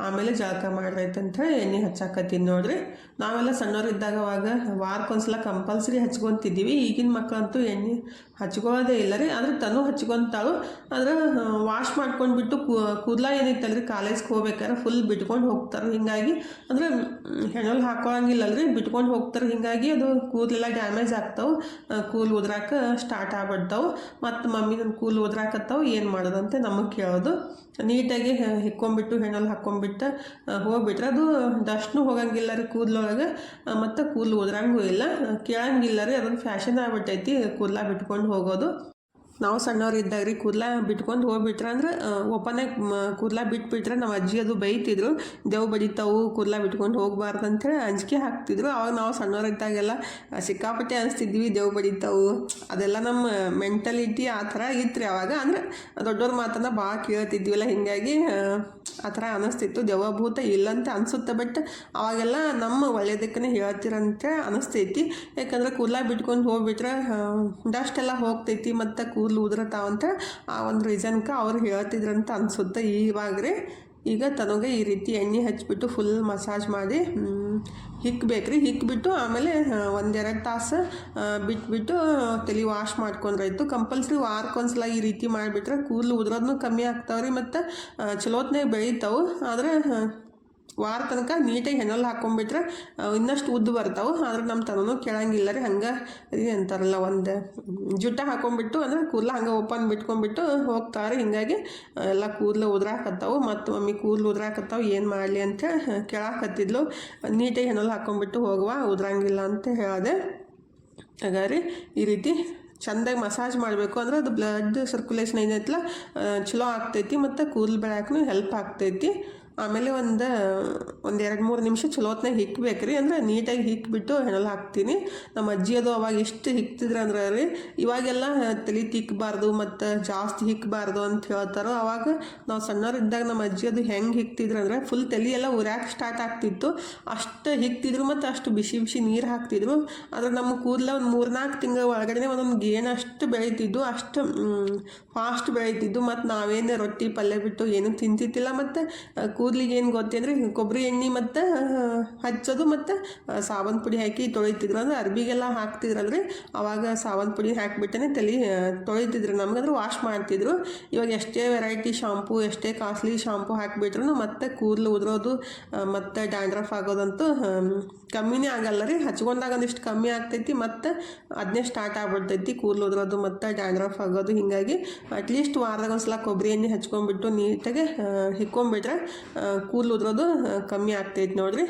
ಆಮೇಲೆ ಜಳಕ ಮಾಡ್ರೈತಂತ ಹೇಳಿ ಎಣ್ಣೆ ಹಚ್ಚಾಕತ್ತೀನಿ ನೋಡ್ರಿ. ನಾವೆಲ್ಲ ಸಣ್ಣವರಿದ್ದಾಗ ಅವಾಗ ವಾರಕ್ಕೊಂದ್ಸಲ ಕಂಪಲ್ಸರಿ ಹಚ್ಕೊತಿದ್ದೀವಿ. ಈಗಿನ ಮಕ್ಕಳಂತೂ ಎಣ್ಣೆ ಹಚ್ಕೊಳ್ಳೋದೇ ಇಲ್ಲ ರೀ. ಆದರೆ ತನು ಹಚ್ಕೊತಾಳು. ಆದರೆ ವಾಶ್ ಮಾಡ್ಕೊಂಡ್ಬಿಟ್ಟು ಕೂದಲ ಏನೈತಲ್ರಿ ಕಾಲೇಜ್ಗೆ ಹೋಗ್ಬೇಕಾದ್ರೆ ಫುಲ್ ಬಿಟ್ಕೊಂಡು ಹೋಗ್ತಾರೆ. ಹಿಂಗಾಗಿ ಅಂದ್ರೆ ಹೆಣ್ಣಲ್ಲಿ ಹಾಕೊಳಂಗಿಲ್ಲಲ್ರಿ. ಬಿಟ್ಕೊಂಡು ಹೋಗ್ತಾರೆ. ಹಿಂಗಾಗಿ ಅದು ಕೂದಲೆಲ್ಲ ಡ್ಯಾಮೇಜ್ ಆಗ್ತಾವೆ. ಕೂಲ್ ಉದ್ರಾಕ ಸ್ಟಾರ್ಟ್ ಆಗ್ಬಿಡ್ತಾವೆ. ಮತ್ತು ಮಮ್ಮಿ ನನ್ನ ಕೂಲ್ ಉದ್ರಾಕತ್ತಾವೆ. ಏನು ಮಾಡೋದಂತೆ ನಮಗೆ ಕೇಳೋದು. ನೀಟಾಗಿ ಹಿಕ್ಕೊಂಬಿಟ್ಟು ಹೆಣ್ಣಲ್ಲಿ ಹಾಕ್ಕೊಂಬಿಟ್ಟು ಹೋಗ್ಬಿಟ್ರೆ ಅದು ಡಸ್ಟ್ನು ಹೋಗಂಗಿಲ್ಲ ರೀ ಕೂದಲೊಳಗೆ. ಮತ್ತು ಕೂದಲು ಉದ್ರಂಗೂ ಇಲ್ಲ. ಕೇಳಂಗಿಲ್ಲ ರೀ, ಅದೊಂದು ಫ್ಯಾಷನ್ ಆಗ್ಬಿಟ್ಟೈತಿ ಕೂದಲ ಬಿಟ್ಕೊಂಡು ಹೋಗೋದು. ನಾವು ಸಣ್ಣವ್ರು ಇದ್ದಾಗ ರೀ ಕೂದಲ ಬಿಟ್ಕೊಂಡು ಹೋಗ್ಬಿಟ್ರೆ ಅಂದ್ರೆ ಓಪನಾಗಿ ಕೂದಲ ಬಿಟ್ಬಿಟ್ರೆ ನಮ್ಮ ಅಜ್ಜಿ ಅದು ಬೈತಿದ್ರು ದೇವ್ ಬಡಿತಾವು ಕೂದಲ ಬಿಟ್ಕೊಂಡು ಹೋಗ್ಬಾರ್ದು ಅಂತೇಳಿ ಅಂಜಿಕೆ ಹಾಕ್ತಿದ್ರು. ಅವಾಗ ನಾವು ಸಣ್ಣವರಿದ್ದಾಗೆಲ್ಲ ಸಿಕ್ಕಾಪಟ್ಟೆ ಅನಿಸ್ತಿದ್ವಿ ದೇವ್ ಬಡಿತಾವು. ಅದೆಲ್ಲ ನಮ್ಮ ಮೆಂಟಲಿಟಿ ಆ ಥರ ಇತ್ತು ಅವಾಗ. ಅಂದರೆ ದೊಡ್ಡವ್ರ ಮಾತನ್ನ ಭಾಳ ಕೇಳ್ತಿದ್ವಿಲ್ಲ ಹೀಗಾಗಿ ಆ, ಥರ ಅನಿಸ್ತಿತ್ತು. ದೇವಭೂತ ಇಲ್ಲಂತ ಅನಿಸುತ್ತೆ ಬಟ್ ಅವಾಗೆಲ್ಲ ನಮ್ಮ ಒಳ್ಳೆಯದಕ್ಕೇ ಹೇಳ್ತಿರಂತ ಅನಿಸ್ತೈತಿ. ಯಾಕಂದ್ರೆ ಕೂದಲ ಬಿಟ್ಕೊಂಡು ಹೋಗ್ಬಿಟ್ರೆ ಡಸ್ಟ್ ಎಲ್ಲ ಹೋಗ್ತೈತಿ ಮತ್ತು ಕೂದಲು ಉದುರತಾವಂತ ಆ ಒಂದು ರೀಸನ್ಗೆ ಅವ್ರು ಹೇಳ್ತಿದ್ರಂತ ಅನಿಸುತ್ತೆ ರೀ ಈಗ ತನಗೆ ಈ ರೀತಿ ಎಣ್ಣೆ ಹಚ್ಚಿಬಿಟ್ಟು ಫುಲ್ ಮಸಾಜ್ ಮಾಡಿ ಹಿಕ್ಕಬೇಕ್ರಿ ಹಿಕ್ಬಿಟ್ಟು ಆಮೇಲೆ ಒಂದೆರಡು ತಾಸು ಬಿಟ್ಬಿಟ್ಟು ತಲೆ ವಾಶ್ ಮಾಡ್ಕೊಂಡ್ರಾಯ್ತು ಕಂಪಲ್ಸರಿ ವಾರಕ್ಕೊಂದ್ಸಲ ಈ ರೀತಿ ಮಾಡಿಬಿಟ್ರೆ ಕೂದಲು ಉದ್ರೋದನ್ನು ಕಮ್ಮಿ ಆಗ್ತಾವ್ರಿ ಮತ್ತು ಚಲೋತ್ನಾಗ ಬೆಳೀತಾವೆ. ಆದರೆ ವಾರ ತನಕ ನೀಟಾಗಿ ಹೆಣಲ್ ಹಾಕೊಂಡ್ಬಿಟ್ರೆ ಇನ್ನಷ್ಟು ಉದ್ದು ಬರ್ತಾವೆ. ಆದ್ರೆ ನಮ್ಮ ತನೂ ಕೇಳಂಗಿಲ್ಲ ರೀ, ಹಂಗೆ ಇದು ಅಂತಾರಲ್ಲ ಒಂದು ಜುಟ್ಟ ಹಾಕೊಂಡ್ಬಿಟ್ಟು ಅಂದ್ರೆ ಕೂದಲು ಹಂಗೆ ಓಪನ್ ಬಿಟ್ಕೊಂಡ್ಬಿಟ್ಟು ಹೋಗ್ತಾರೆ. ಹಿಂಗಾಗಿ ಎಲ್ಲ ಕೂದಲು ಉದ್ರಾಕತ್ತಾವು. ಮತ್ತು ಮಮ್ಮಿ ಕೂದಲು ಉದ್ರಾಕತ್ತಾವೆ. ಏನು ಮಾಡಲಿ ಅಂತ ಕೇಳಾಕತ್ತಿದ್ಲು. ನೀಟಾಗಿ ಹೆಣಲ್ ಹಾಕೊಂಡ್ಬಿಟ್ಟು ಹೋಗುವ, ಉದ್ರಂಗಿಲ್ಲ ಅಂತ ಹೇಳಿದೆ. ಹಾಗಾದ್ರೆ ಈ ರೀತಿ ಚೆಂದಾಗಿ ಮಸಾಜ್ ಮಾಡಬೇಕು ಅಂದ್ರೆ ಅದು ಬ್ಲಡ್ ಸರ್ಕ್ಯುಲೇಷನ್ ಏನೈತಲ್ಲ ಚಲೋ ಆಗ್ತೈತಿ, ಮತ್ತು ಕೂದಲು ಬೆಳ್ಯಾಕೂ ಹೆಲ್ಪ್ ಆಗ್ತೈತಿ. ಆಮೇಲೆ ಒಂದು ಒಂದು ಎರಡು ಮೂರು ನಿಮಿಷ ಚಲೋತ್ನಾಗ ಹಿಕ್ಬೇಕು ರೀ ಅಂದ್ರೆ ನೀಟಾಗಿ ಹಿಕ್ಬಿಟ್ಟು ಹೆಣಲ್ ಹಾಕ್ತೀನಿ. ನಮ್ಮ ಅಜ್ಜಿ ಅದು ಅವಾಗ ಎಷ್ಟು ಹಿಕ್ತಿದ್ರು ಅಂದ್ರೆ ರೀ, ಇವಾಗೆಲ್ಲ ತಲೆ ತಿಕ್ಕಬಾರ್ದು ಮತ್ತು ಜಾಸ್ತಿ ಹಿಕ್ಕಬಾರ್ದು ಅಂತ ಹೇಳ್ತಾರೋ ಅವಾಗ ನಾವು ಸಣ್ಣವರಿದ್ದಾಗ ನಮ್ಮ ಅಜ್ಜಿ ಅದು ಹೆಂಗೆ ಹಿಕ್ತಿದ್ರು ಅಂದ್ರೆ ಫುಲ್ ತಲೆ ಎಲ್ಲ ಉರ್ಯಾಕೆ ಸ್ಟಾರ್ಟ್ ಆಗ್ತಿತ್ತು. ಅಷ್ಟು ಹಿಕ್ತಿದ್ರು ಮತ್ತು ಅಷ್ಟು ಬಿಸಿ ಬಿಸಿ ನೀರು ಹಾಕ್ತಿದ್ರು. ಆದರೆ ನಮ್ಮ ಕೂದಲ ಒಂದು ಮೂರ್ನಾಲ್ಕು ತಿಂಗಳ ಒಳಗಡೆ ಒಂದೊಂದು ಗೇಣ ಅಷ್ಟು ಬೆಳೀತಿದ್ದು, ಅಷ್ಟು ಫಾಸ್ಟ್ ಬೆಳೀತಿದ್ದು. ಮತ್ತು ನಾವೇನು ರೊಟ್ಟಿ ಪಲ್ಯ ಬಿಟ್ಟು ಏನೂ ತಿಂತಿದ್ದಿಲ್ಲ ಮತ್ತು ಕೂದಲಿಗೆ ಏನು ಗೊತ್ತೇಂದ್ರೆ ಕೊಬ್ಬರಿ ಎಣ್ಣೆ ಮತ್ತು, ಹಚ್ಚೋದು ಮತ್ತು ಸಾಬನ್ ಪುಡಿ ಹಾಕಿ ತೊಳಿತಿದ್ರು. ಅಂದ್ರೆ ಅರ್ಬಿಗೆಲ್ಲ ಹಾಕ್ತಿದ್ರಲ್ರಿ? ಅವಾಗ ಸಾಬನ್ ಪುಡಿ ಹಾಕಿಬಿಟ್ಟೇ ತಲೆ ತೊಳಿತಿದ್ರು. ನಮಗಂದ್ರೆ ವಾಶ್ ಮಾಡ್ತಿದ್ರು. ಇವಾಗ ಎಷ್ಟೇ ವೆರೈಟಿ ಶಾಂಪು ಎಷ್ಟೇ ಕಾಸ್ಟ್ಲಿ ಶಾಂಪು ಹಾಕಿಬಿಟ್ರು ಮತ್ತೆ ಕೂದಲು ಉದುರೋದು ಮತ್ತು ಡ್ಯಾಂಡ್ರಫ್ ಆಗೋದಂತೂ ಕಮ್ಮಿನೇ ಆಗಲ್ಲ ರೀ. ಹಚ್ಕೊಂಡಾಗ ಒಂದಿಷ್ಟು ಕಮ್ಮಿ ಆಗ್ತೈತಿ, ಮತ್ತು ಅದನ್ನೇ ಸ್ಟಾರ್ಟ್ ಆಗ್ಬಿಡ್ತೈತಿ ಕೂದಲು ಉದುರೋದು ಮತ್ತು ಡ್ಯಾಂಡ್ರಫ್ ಆಗೋದು. ಹೀಗಾಗಿ ಅಟ್ಲೀಸ್ಟ್ ವಾರದಾಗ ಒಂದ್ಸಲ ಕೊಬ್ಬರಿ ಎಣ್ಣೆ ಹಚ್ಕೊಂಡ್ಬಿಟ್ಟು ನೀಟಾಗಿ ಹಿಕ್ಕೊಂಬಿಟ್ರೆ ಕೂದಲು ಉದುರೋದು ಕಮ್ಮಿ ಆಗ್ತೈತೆ ನೋಡ್ರಿ.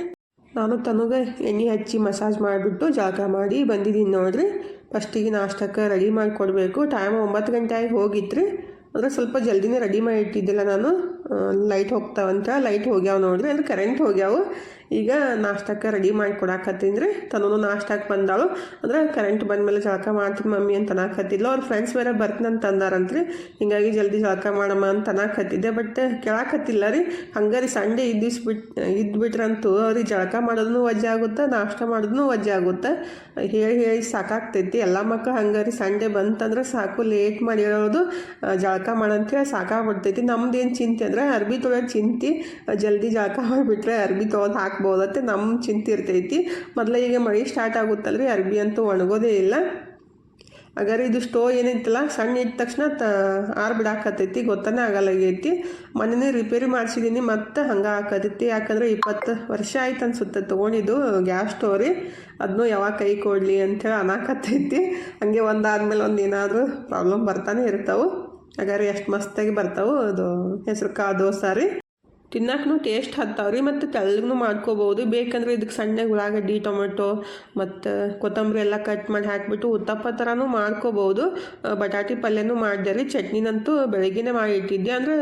ನಾನು ತನಗೆ ಎಣ್ಣೆ ಹಚ್ಚಿ ಮಸಾಜ್ ಮಾಡಿಬಿಟ್ಟು ಜಾಗ ಮಾಡಿ ಬಂದಿದ್ದೀನಿ ನೋಡ್ರಿ. ಫಸ್ಟಿಗೆ ನಾಷ್ಟಕ್ಕೆ ರೆಡಿ ಮಾಡಿ ಕೊಡಬೇಕು ಟೈಮ್ ಒಂಬತ್ತು ಗಂಟೆ ಆಗಿ ಹೋಗಿತ್ತು ರೀ ಅಂದರೆ ಸ್ವಲ್ಪ ಜಲ್ದಿನೇ ರೆಡಿ ಮಾಡಿ ಇಟ್ಟಿದ್ದಿಲ್ಲ ನಾನು. ಲೈಟ್ ಹೋಗ್ತಾವಂತ ಲೈಟ್ ಹೋಗ್ಯಾವ ನೋಡ್ರಿ, ಅಂದ್ರೆ ಕರೆಂಟ್ ಹೋಗ್ಯಾವು. ಈಗ ನಾಷ್ಟಕ್ಕೆ ರೆಡಿ ಮಾಡಿ ಕೊಡಾಕತ್ತೀನಿ ತನೂ ನಾಷ್ಟಕ್ಕೆ ಬಂದಾಳು. ಅಂದ್ರೆ ಕರೆಂಟ್ ಬಂದಮೇಲೆ ಜಳಕ ಮಾಡ್ತೀನಿ ಮಮ್ಮಿ ಅಂತ ಅನ್ನಕತ್ತಿದ್ಲು. ಅವ್ರ ಫ್ರೆಂಡ್ಸ್ ಬೇರೆ ಬರ್ತೀನಂತ ಅಂದಾರಂತ್ರಿ ಹಿಂಗಾಗಿ ಜಲ್ದಿ ಜಳಕ ಮಾಡಮ್ಮ ಅಂತ ಅನ್ನಕತ್ತಿದ್ದೆ. ಬಟ್ ಕೇಳಾಕತ್ತಿಲ್ಲ ರೀ ಹಂಗಾರಿ ಸಂಡೆ ಇದ್ದಿಸ್ ಬಿಟ್ಟು ಇದ್ಬಿಟ್ರಂತೂ ಅವ್ರಿಗೆ ಜಳಕ ಮಾಡೋದನ್ನು ವಜ್ಜೆ ಆಗುತ್ತೆ, ನಾಷ್ಟ ಮಾಡೋದನ್ನು ವಜ್ಜೆ ಆಗುತ್ತೆ? ಹೇಳಿ ಹೇಳಿ ಸಾಕಾಗ್ತೈತಿ. ಎಲ್ಲ ಮಕ್ಕಳು ಹಂಗಾರಿ ಸಂಡೆ ಬಂತಂದ್ರೆ ಸಾಕು ಲೇಟ್ ಮಾಡಿ ಹೇಳೋದು ಜಳಕ ಮಾಡಂತೇಳಿ ಸಾಕಾಗ್ಬಿಡ್ತೈತಿ. ನಮ್ದು ಏನು ಚಿಂತೆ ಅಂದ್ರೆ ಅರ್ಬಿ ತೊಳೆಯೋದು ಚಿಂತಿ, ಜಲ್ದಿ ಜಾಕ ಹೋಗಿಬಿಟ್ರೆ ಅರ್ಬಿ ತೊಗೊಂಡು ಹಾಕ್ಬೋದತ್ತೆ ನಮ್ಮ ಚಿಂತೆ ಇರ್ತೈತಿ. ಮೊದಲೇ ಈಗ ಮಳೆ ಸ್ಟಾರ್ಟ್ ಆಗುತ್ತಲ್ರಿ, ಅರ್ಬಿ ಅಂತೂ ಒಣಗೋದೇ ಇಲ್ಲ. ಅಗರ್ ಇದು ಸ್ಟೋವ್ ಏನಿತ್ತಲ್ಲ, ಸಣ್ಣ ಇಟ್ಟ ತಕ್ಷಣ ತ, ಆರು ಬಿಡಾಕತ್ತೈತಿ, ಗೊತ್ತಾನೆ ಆಗಲ್ಲಾಗೈತಿ ಮೊನ್ನೆ ರಿಪೇರಿ ಮಾಡಿಸಿದ್ದೀನಿ ಮತ್ತೆ ಹಂಗೆ ಹಾಕತೈತಿ ಯಾಕಂದರೆ ಇಪ್ಪತ್ತು ವರ್ಷ ಆಯ್ತು ಅನ್ಸುತ್ತೆ ತೊಗೊಂಡಿದ್ದು ಗ್ಯಾಸ್ ಸ್ಟೋವ್ ರೀ. ಅದನ್ನು ಯಾವಾಗ ಕೈ ಕೊಡಲಿ ಅಂಥೇಳಿ ಅನಾಕತ್ತೈತಿ. ಹಂಗೆ ಒಂದಾದ್ಮೇಲೆ ಒಂದು ಏನಾದರೂ ಪ್ರಾಬ್ಲಮ್ ಬರ್ತಾನೆ ಇರ್ತಾವೆ. ಹಾಗಾದ್ರೆ ಎಷ್ಟು ಮಸ್ತಾಗಿ ಬರ್ತಾವು ಅದು. ಹೆಸರು ಕಾಳು ಸಾರಿ. ತಿನ್ನಕ್ಕೂ ಟೇಸ್ಟ್ ಹತ್ತಾವ್ರಿ ಮತ್ತು ತೆಳ್ಳಗೂ ಮಾಡ್ಕೋಬೋದು. ಬೇಕಂದ್ರೆ ಇದಕ್ಕೆ ಸಣ್ಣಗೆ ಉಳ್ಳಾಗಡ್ಡಿ, ಟೊಮೆಟೊ, ಮತ್ತು ಕೊತ್ತಂಬರಿ ಎಲ್ಲ ಕಟ್ ಮಾಡಿ ಹಾಕಿಬಿಟ್ಟು ಉತ್ತಪ್ಪ ಥರನೂ ಮಾಡ್ಕೋಬೋದು. ಬಟಾಟಿ ಪಲ್ಯನೂ ಮಾಡಿದೆ ರೀ. ಚಟ್ನಿನಂತೂ ಬೆಳಗ್ಗೆನೇ ಮಾಡಿ ಇಟ್ಟಿದ್ದೆ. ಅಂದರೆ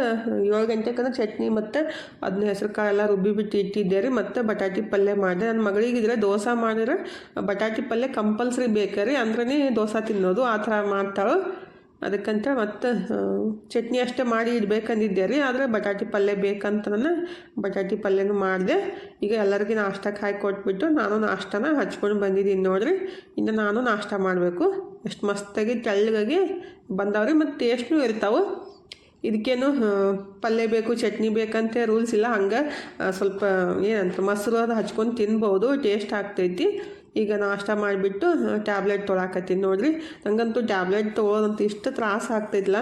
ಏಳು ಗಂಟೆಗೆ ಚಟ್ನಿ ಮತ್ತು ಅದನ್ನ ಹೆಸರು ಕಾಳೆಲ್ಲ ರುಬ್ಬಿ ಬಿಟ್ಟು ಇಟ್ಟಿದ್ದೆ ರೀ. ಮತ್ತು ಬಟಾಟಿ ಪಲ್ಯ ಮಾಡಿದೆ. ನನ್ನ ಮಗಳಿಗಿದ್ರೆ ದೋಸೆ ಮಾಡಿದ್ರೆ ಬಟಾಟಿ ಪಲ್ಯ ಕಂಪಲ್ಸರಿ ಬೇಕು ರೀ. ಅಂದ್ರೇ ದೋಸೆ ತಿನ್ನೋದು. ಆ ಥರ ಮಾಡ್ತಾಳೆ. ಅದಕ್ಕಂತ ಮತ್ತು ಚಟ್ನಿ ಅಷ್ಟೇ ಮಾಡಿ ಇಡ್ಬೇಕಂದಿದ್ದೆ ರೀ ಆದರೆ ಬಟಾಟಿ ಪಲ್ಯ ಬೇಕಂತ ನಾನು ಬಟಾಟಿ ಪಲ್ಯನೂ ಮಾಡಿದೆ. ಈಗ ಎಲ್ಲರಿಗೂ ನಾಷ್ಟಕ್ಕೆ ಹಾಕಿ ಕೊಟ್ಬಿಟ್ಟು ನಾನು ನಾಷ್ಟನ ಹಚ್ಕೊಂಡು ಬಂದಿದ್ದೀನಿ ನೋಡಿರಿ. ಇನ್ನು ನಾನು ನಾಷ್ಟ ಮಾಡಬೇಕು. ಎಷ್ಟು ಮಸ್ತಾಗಿ ತೆಳ್ಳಗಾಗಿ ಬಂದವ್ರಿ, ಮತ್ತು ಟೇಸ್ಟ್ನೂ ಇರ್ತಾವೆ. ಇದಕ್ಕೇನು ಪಲ್ಯ ಬೇಕು, ಚಟ್ನಿ ಬೇಕಂತ ರೂಲ್ಸ್ ಇಲ್ಲ. ಹಂಗೆ ಸ್ವಲ್ಪ, ಏನಂತ, ಮೊಸರು ಅದು ಹಚ್ಕೊಂಡು ತಿನ್ಬೋದು ಟೇಸ್ಟ್ ಆಗ್ತೈತಿ. ಈಗ ನಾಷ್ಟ ಮಾಡಿಬಿಟ್ಟು ಟ್ಯಾಬ್ಲೆಟ್ ತೊಳಾಕತ್ತೀನಿ ನೋಡಿರಿ. ನಂಗಂತೂ ಟ್ಯಾಬ್ಲೆಟ್ ತೊಗೊಳೋದಂತ ಇಷ್ಟು ತ್ರಾಸ ಆಗ್ತೈತಿಲ್ಲ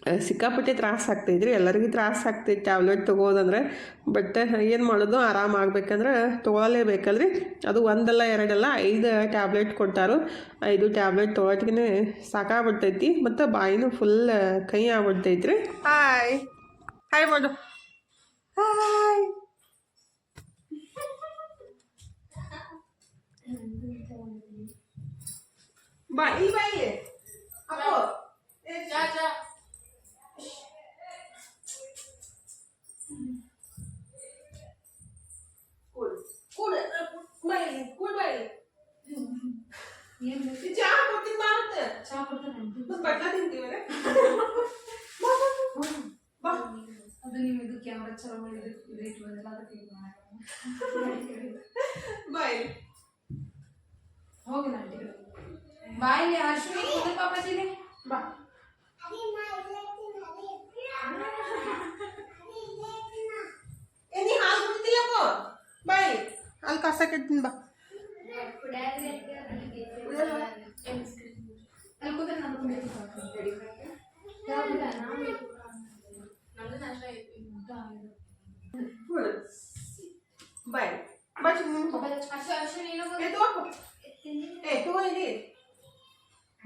ಆ, ಸಿಕ್ಕಾಪಟ್ಟೆ ತ್ರಾಸ ಆಗ್ತಿದ್ರಿ. ಎಲ್ಲರಿಗೂ ತ್ರಾಸ ಆಗ್ತೈತಿ ಟ್ಯಾಬ್ಲೆಟ್ ತೊಗೋದಂದ್ರೆ ಬಟ್ ಏನು ಮಾಡೋದು? ಆರಾಮ ಆಗ್ಬೇಕಂದ್ರೆ ತೊಗೊಳ್ಳೇಬೇಕಲ್ರಿ ಅದು ಒಂದಲ್ಲ ಎರಡಲ್ಲ ಐದು ಟ್ಯಾಬ್ಲೆಟ್ ಕೊಟ್ಟಾರು ಐದು ಟ್ಯಾಬ್ಲೆಟ್ ತೊಗೊಳೋಟಿಗೆ ಸಾಕಾಗ್ಬಿಡ್ತೈತಿ. ಮತ್ತು ಬಾಯಿನೂ ಫುಲ್ ಕೈ ಆಗ್ಬಿಡ್ತೈತ್ರಿ. ಹಾಯ್ ಹಾಯ್ ಮಾಡು ಹಾಯ್ ಚಾ ಕೊಡ್ತಾನೆ ಮತ್ತೆ ಬಟ್ಲ ತಿಂತೀವಲ್ಲ ಅದು ನೀವು ಇದು ಕ್ಯಾಮ್ರಾ ಚಲೋ ಮಾಡಿದ್ರೆ ರೇಟ್ ಬಂದಿಲ್ಲ ಅದಕ್ಕೆ ಇದು ಬೈ ಹೋಗಿ ನಾನು ಬಾಯಲ್ಲಿ ಅಶ್ವಿನಿ ಕುಂದ್ರ ಪಾಪಾಜಿಗೆ ಬಾ ಏ ನೀ ಹಾಲು ಕುಡ್ತಿಲ್ಲಪ್ಪ ಬೈ ಹಾಲು ಕಾಸಕ್ಕೆ ಇಡ್ತೀನಿ ಬಾ ಅಲ್ಲಿ ಕೂತ್ರೆ ನಾನು ಕುಂದಿರ್ತೀನಿ ಕೂಡು ಬೈ ಬಾ ಚಿನ್ನು ಅಶ್ವಿನಿ ಏನೋ ಏ ತಗೋ ಏ ತಗೋ ಇಲ್ಲಿ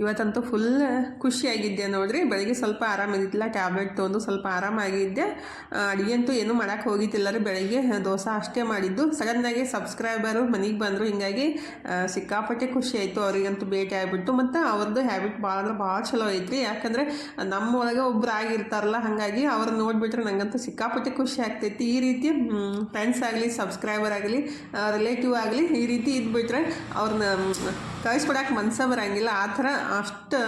ಇವತ್ತಂತೂ ಫುಲ್ ಖುಷಿಯಾಗಿದ್ದೆ ನೋಡ್ರಿ. ಬೆಳಿಗ್ಗೆ ಸ್ವಲ್ಪ ಆರಾಮಿದ್ದಿಲ್ಲ ಟ್ಯಾಬ್ಲೆಟ್ ತೊಗೊಂಡು ಸ್ವಲ್ಪ ಆರಾಮಾಗಿದ್ದೆ ಅಡುಗೆ ಅಂತೂ ಏನೂ ಮಾಡೋಕ್ಕೆ ಹೋಗಿದ್ದಿಲ್ಲ ರೀ ಬೆಳಗ್ಗೆ. ದೋಸೆ ಅಷ್ಟೇ ಮಾಡಿದ್ದು. ಸಡನ್ನಾಗಿ ಸಬ್ಸ್ಕ್ರೈಬರು ಮನೆಗೆ ಬಂದರು. ಹಿಂಗಾಗಿ ಸಿಕ್ಕಾಪಟ್ಟೆ ಖುಷಿ ಆಯಿತು. ಅವರಿಗಂತೂ ಭೇಟಿ ಆಗಿಬಿಟ್ಟು. ಮತ್ತು ಅವ್ರದ್ದು ಹ್ಯಾಬಿಟ್ ಭಾಳ ಅಂದ್ರೆ ಭಾಳ ಚಲೋ ಐತ್ರಿ. ಯಾಕಂದರೆ, ನಮ್ಮ ಒಳಗೆ ಒಬ್ರು ಆಗಿರ್ತಾರಲ್ಲ ಹಾಗಾಗಿ ಅವ್ರು ನೋಡಿಬಿಟ್ರೆ ನನಗಂತೂ ಸಿಕ್ಕಾಪಟ್ಟೆ ಖುಷಿ ಆಗ್ತೈತಿ. ಈ ರೀತಿ ಫ್ರೆಂಡ್ಸ್ ಆಗಲಿ ಸಬ್ಸ್ಕ್ರೈಬರ್ ಆಗಲಿ ರಿಲೇಟಿವ್ ಆಗಲಿ ಈ ರೀತಿ ಇದ್ಬಿಟ್ರೆ ಅವ್ರನ್ನ ಕಳಿಸ್ಕೊಡಕ್ಕೆ ಮನ್ಸ ಬರೋಂಗಿಲ್ಲ. ಆ ಥರ ಅಷ್ಟು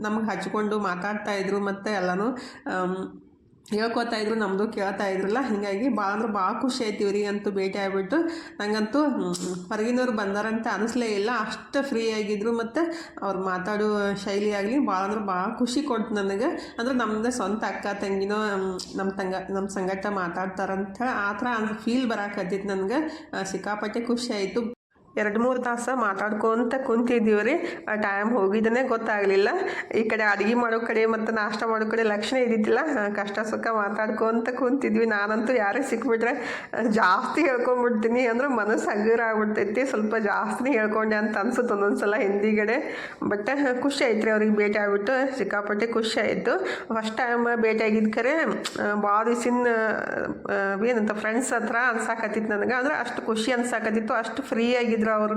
ನಮ್ಗೆ ಹಚ್ಕೊಂಡು ಮಾತಾಡ್ತಾ ಇದ್ರು ಮತ್ತು ಎಲ್ಲನೂ ಹೇಳ್ಕೊತಾ ಇದ್ರು ನಮ್ಮದು ಕೇಳ್ತಾ ಇದ್ರಲ್ಲ, ಹೀಗಾಗಿ ಭಾಳ ಅಂದ್ರೆ ಭಾಳ ಖುಷಿ ಇವ್ರಿಗೆ ಅಂತೂ ಭೇಟಿ ಆಗಿಬಿಟ್ಟು. ನನಗಂತೂ ಹೊರಗಿನವ್ರು ಬಂದಾರಂತ ಅನಿಸ್ಲೇ ಇಲ್ಲ. ಅಷ್ಟು ಫ್ರೀ ಆಗಿದ್ರು ಮತ್ತು ಅವ್ರು ಮಾತಾಡೋ ಶೈಲಿ ಆಗಲಿ ಭಾಳ ಅಂದ್ರೆ ಭಾಳ ಖುಷಿ ಕೊಡ್ತು ನನಗೆ. ಅಂದ್ರೆ ನಮ್ಮದು ಸ್ವಂತ ಅಕ್ಕ ತಂಗಿನೋ ನಮ್ಮ ತಂಗ ನಮ್ಮ ಸಂಗಟ ಮಾತಾಡ್ತಾರಂತ ಆ ಥರ ಫೀಲ್ ಬರಕತ್ತಿತ್ತು ನನಗೆ. ಸಿಕ್ಕಾಪಟ್ಟೆ ಖುಷಿ ಆಯಿತು. ಎರಡು ಮೂರು ತಾಸು ಮಾತಾಡ್ಕೊಂತ ಕುಂತಿದ್ದೀವಿ ರೀ ಆ ಟೈಮ್ ಹೋಗಿದ್ದನೇ ಗೊತ್ತಾಗಲಿಲ್ಲ. ಈ ಕಡೆ ಅಡುಗೆ ಮಾಡೋ ಕಡೆ ಮತ್ತು ನಾಷ್ಟ ಮಾಡೋ ಕಡೆ ಲಕ್ಷಣ ಇದ್ದಿದ್ದಿಲ್ಲ. ಕಷ್ಟ ಸುಖ ಮಾತಾಡ್ಕೊಂತ ಕುಂತಿದ್ವಿ. ನಾನಂತೂ ಯಾರೇ ಸಿಕ್ಬಿಟ್ರೆ ಜಾಸ್ತಿ ಹೇಳ್ಕೊಂಬಿಡ್ತೀನಿ ಅಂದ್ರೆ ಮನಸ್ಸು ಹಗುರ ಆಗ್ಬಿಡ್ತೈತಿ. ಸ್ವಲ್ಪ ಜಾಸ್ತಿ ಹೇಳ್ಕೊಂಡೆ ಅಂತ ಅನ್ಸುತ್ತೆ ಒಂದೊಂದು ಸಲ ಹಿಂದಿಗಡೆ. ಬಟ್ ಖುಷಿ ಆಯ್ತು ರೀ ಅವ್ರಿಗೆ ಭೇಟಿ ಆಗ್ಬಿಟ್ಟು. ಸಿಕ್ಕಾಪಟ್ಟೆ ಖುಷಿ ಆಯಿತು. ಫಸ್ಟ್ ಟೈಮ್ ಭೇಟಿ ಆಗಿದ್ದು ಕರೆ ಭಾಳ ದಿವ್ಸಿನ ಏನಂತ ಫ್ರೆಂಡ್ಸ್ ಹತ್ರ ಅನ್ಸಾಕತ್ತಿತ್ತು ನನಗೆ. ಅಂದ್ರೆ ಅಷ್ಟು ಖುಷಿ ಅನ್ಸಾಕತ್ತಿತ್ತು. ಅಷ್ಟು ಫ್ರೀ ಆಗಿದ್ರು ಅವ್ರು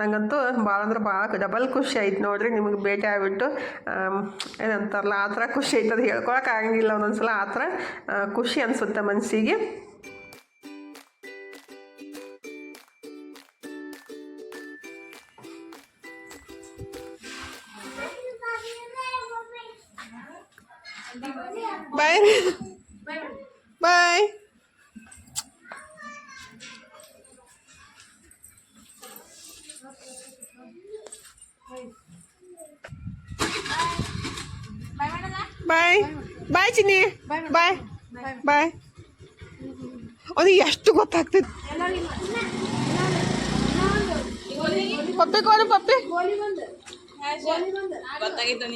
ನಂಗಂತೂ ಭಾಳ ಅಂದ್ರೆ ಭಾಳ ಡಬಲ್ ಖುಷಿ ಆಯ್ತು ನೋಡ್ರಿ ನಿಮಗೆ ಭೇಟಿ ಆಗ್ಬಿಟ್ಟು ಆಮ್, ಏನಂತಾರಲ್ಲ ಆ ಥರ ಖುಷಿ ಆಯ್ತು ಅದು ಹೇಳ್ಕೊಳಕ್ಕೆ ಆಗಂಗಿಲ್ಲ ಒಂದೊಂದ್ಸಲ ಆ ಥರ ಆ, ಖುಷಿ ಅನಿಸುತ್ತೆ ಮನಸ್ಸಿಗೆ ಬಾಯ್ ಬಾಯ್ ಅದು ಎಷ್ಟು ಗೊತ್ತಾಗ್ತೈತಿ ಪಪ್ಪಿ ಕೋಲು ಪಪ್ಪಿ ಗೊತ್ತಾಗಿತ್ತು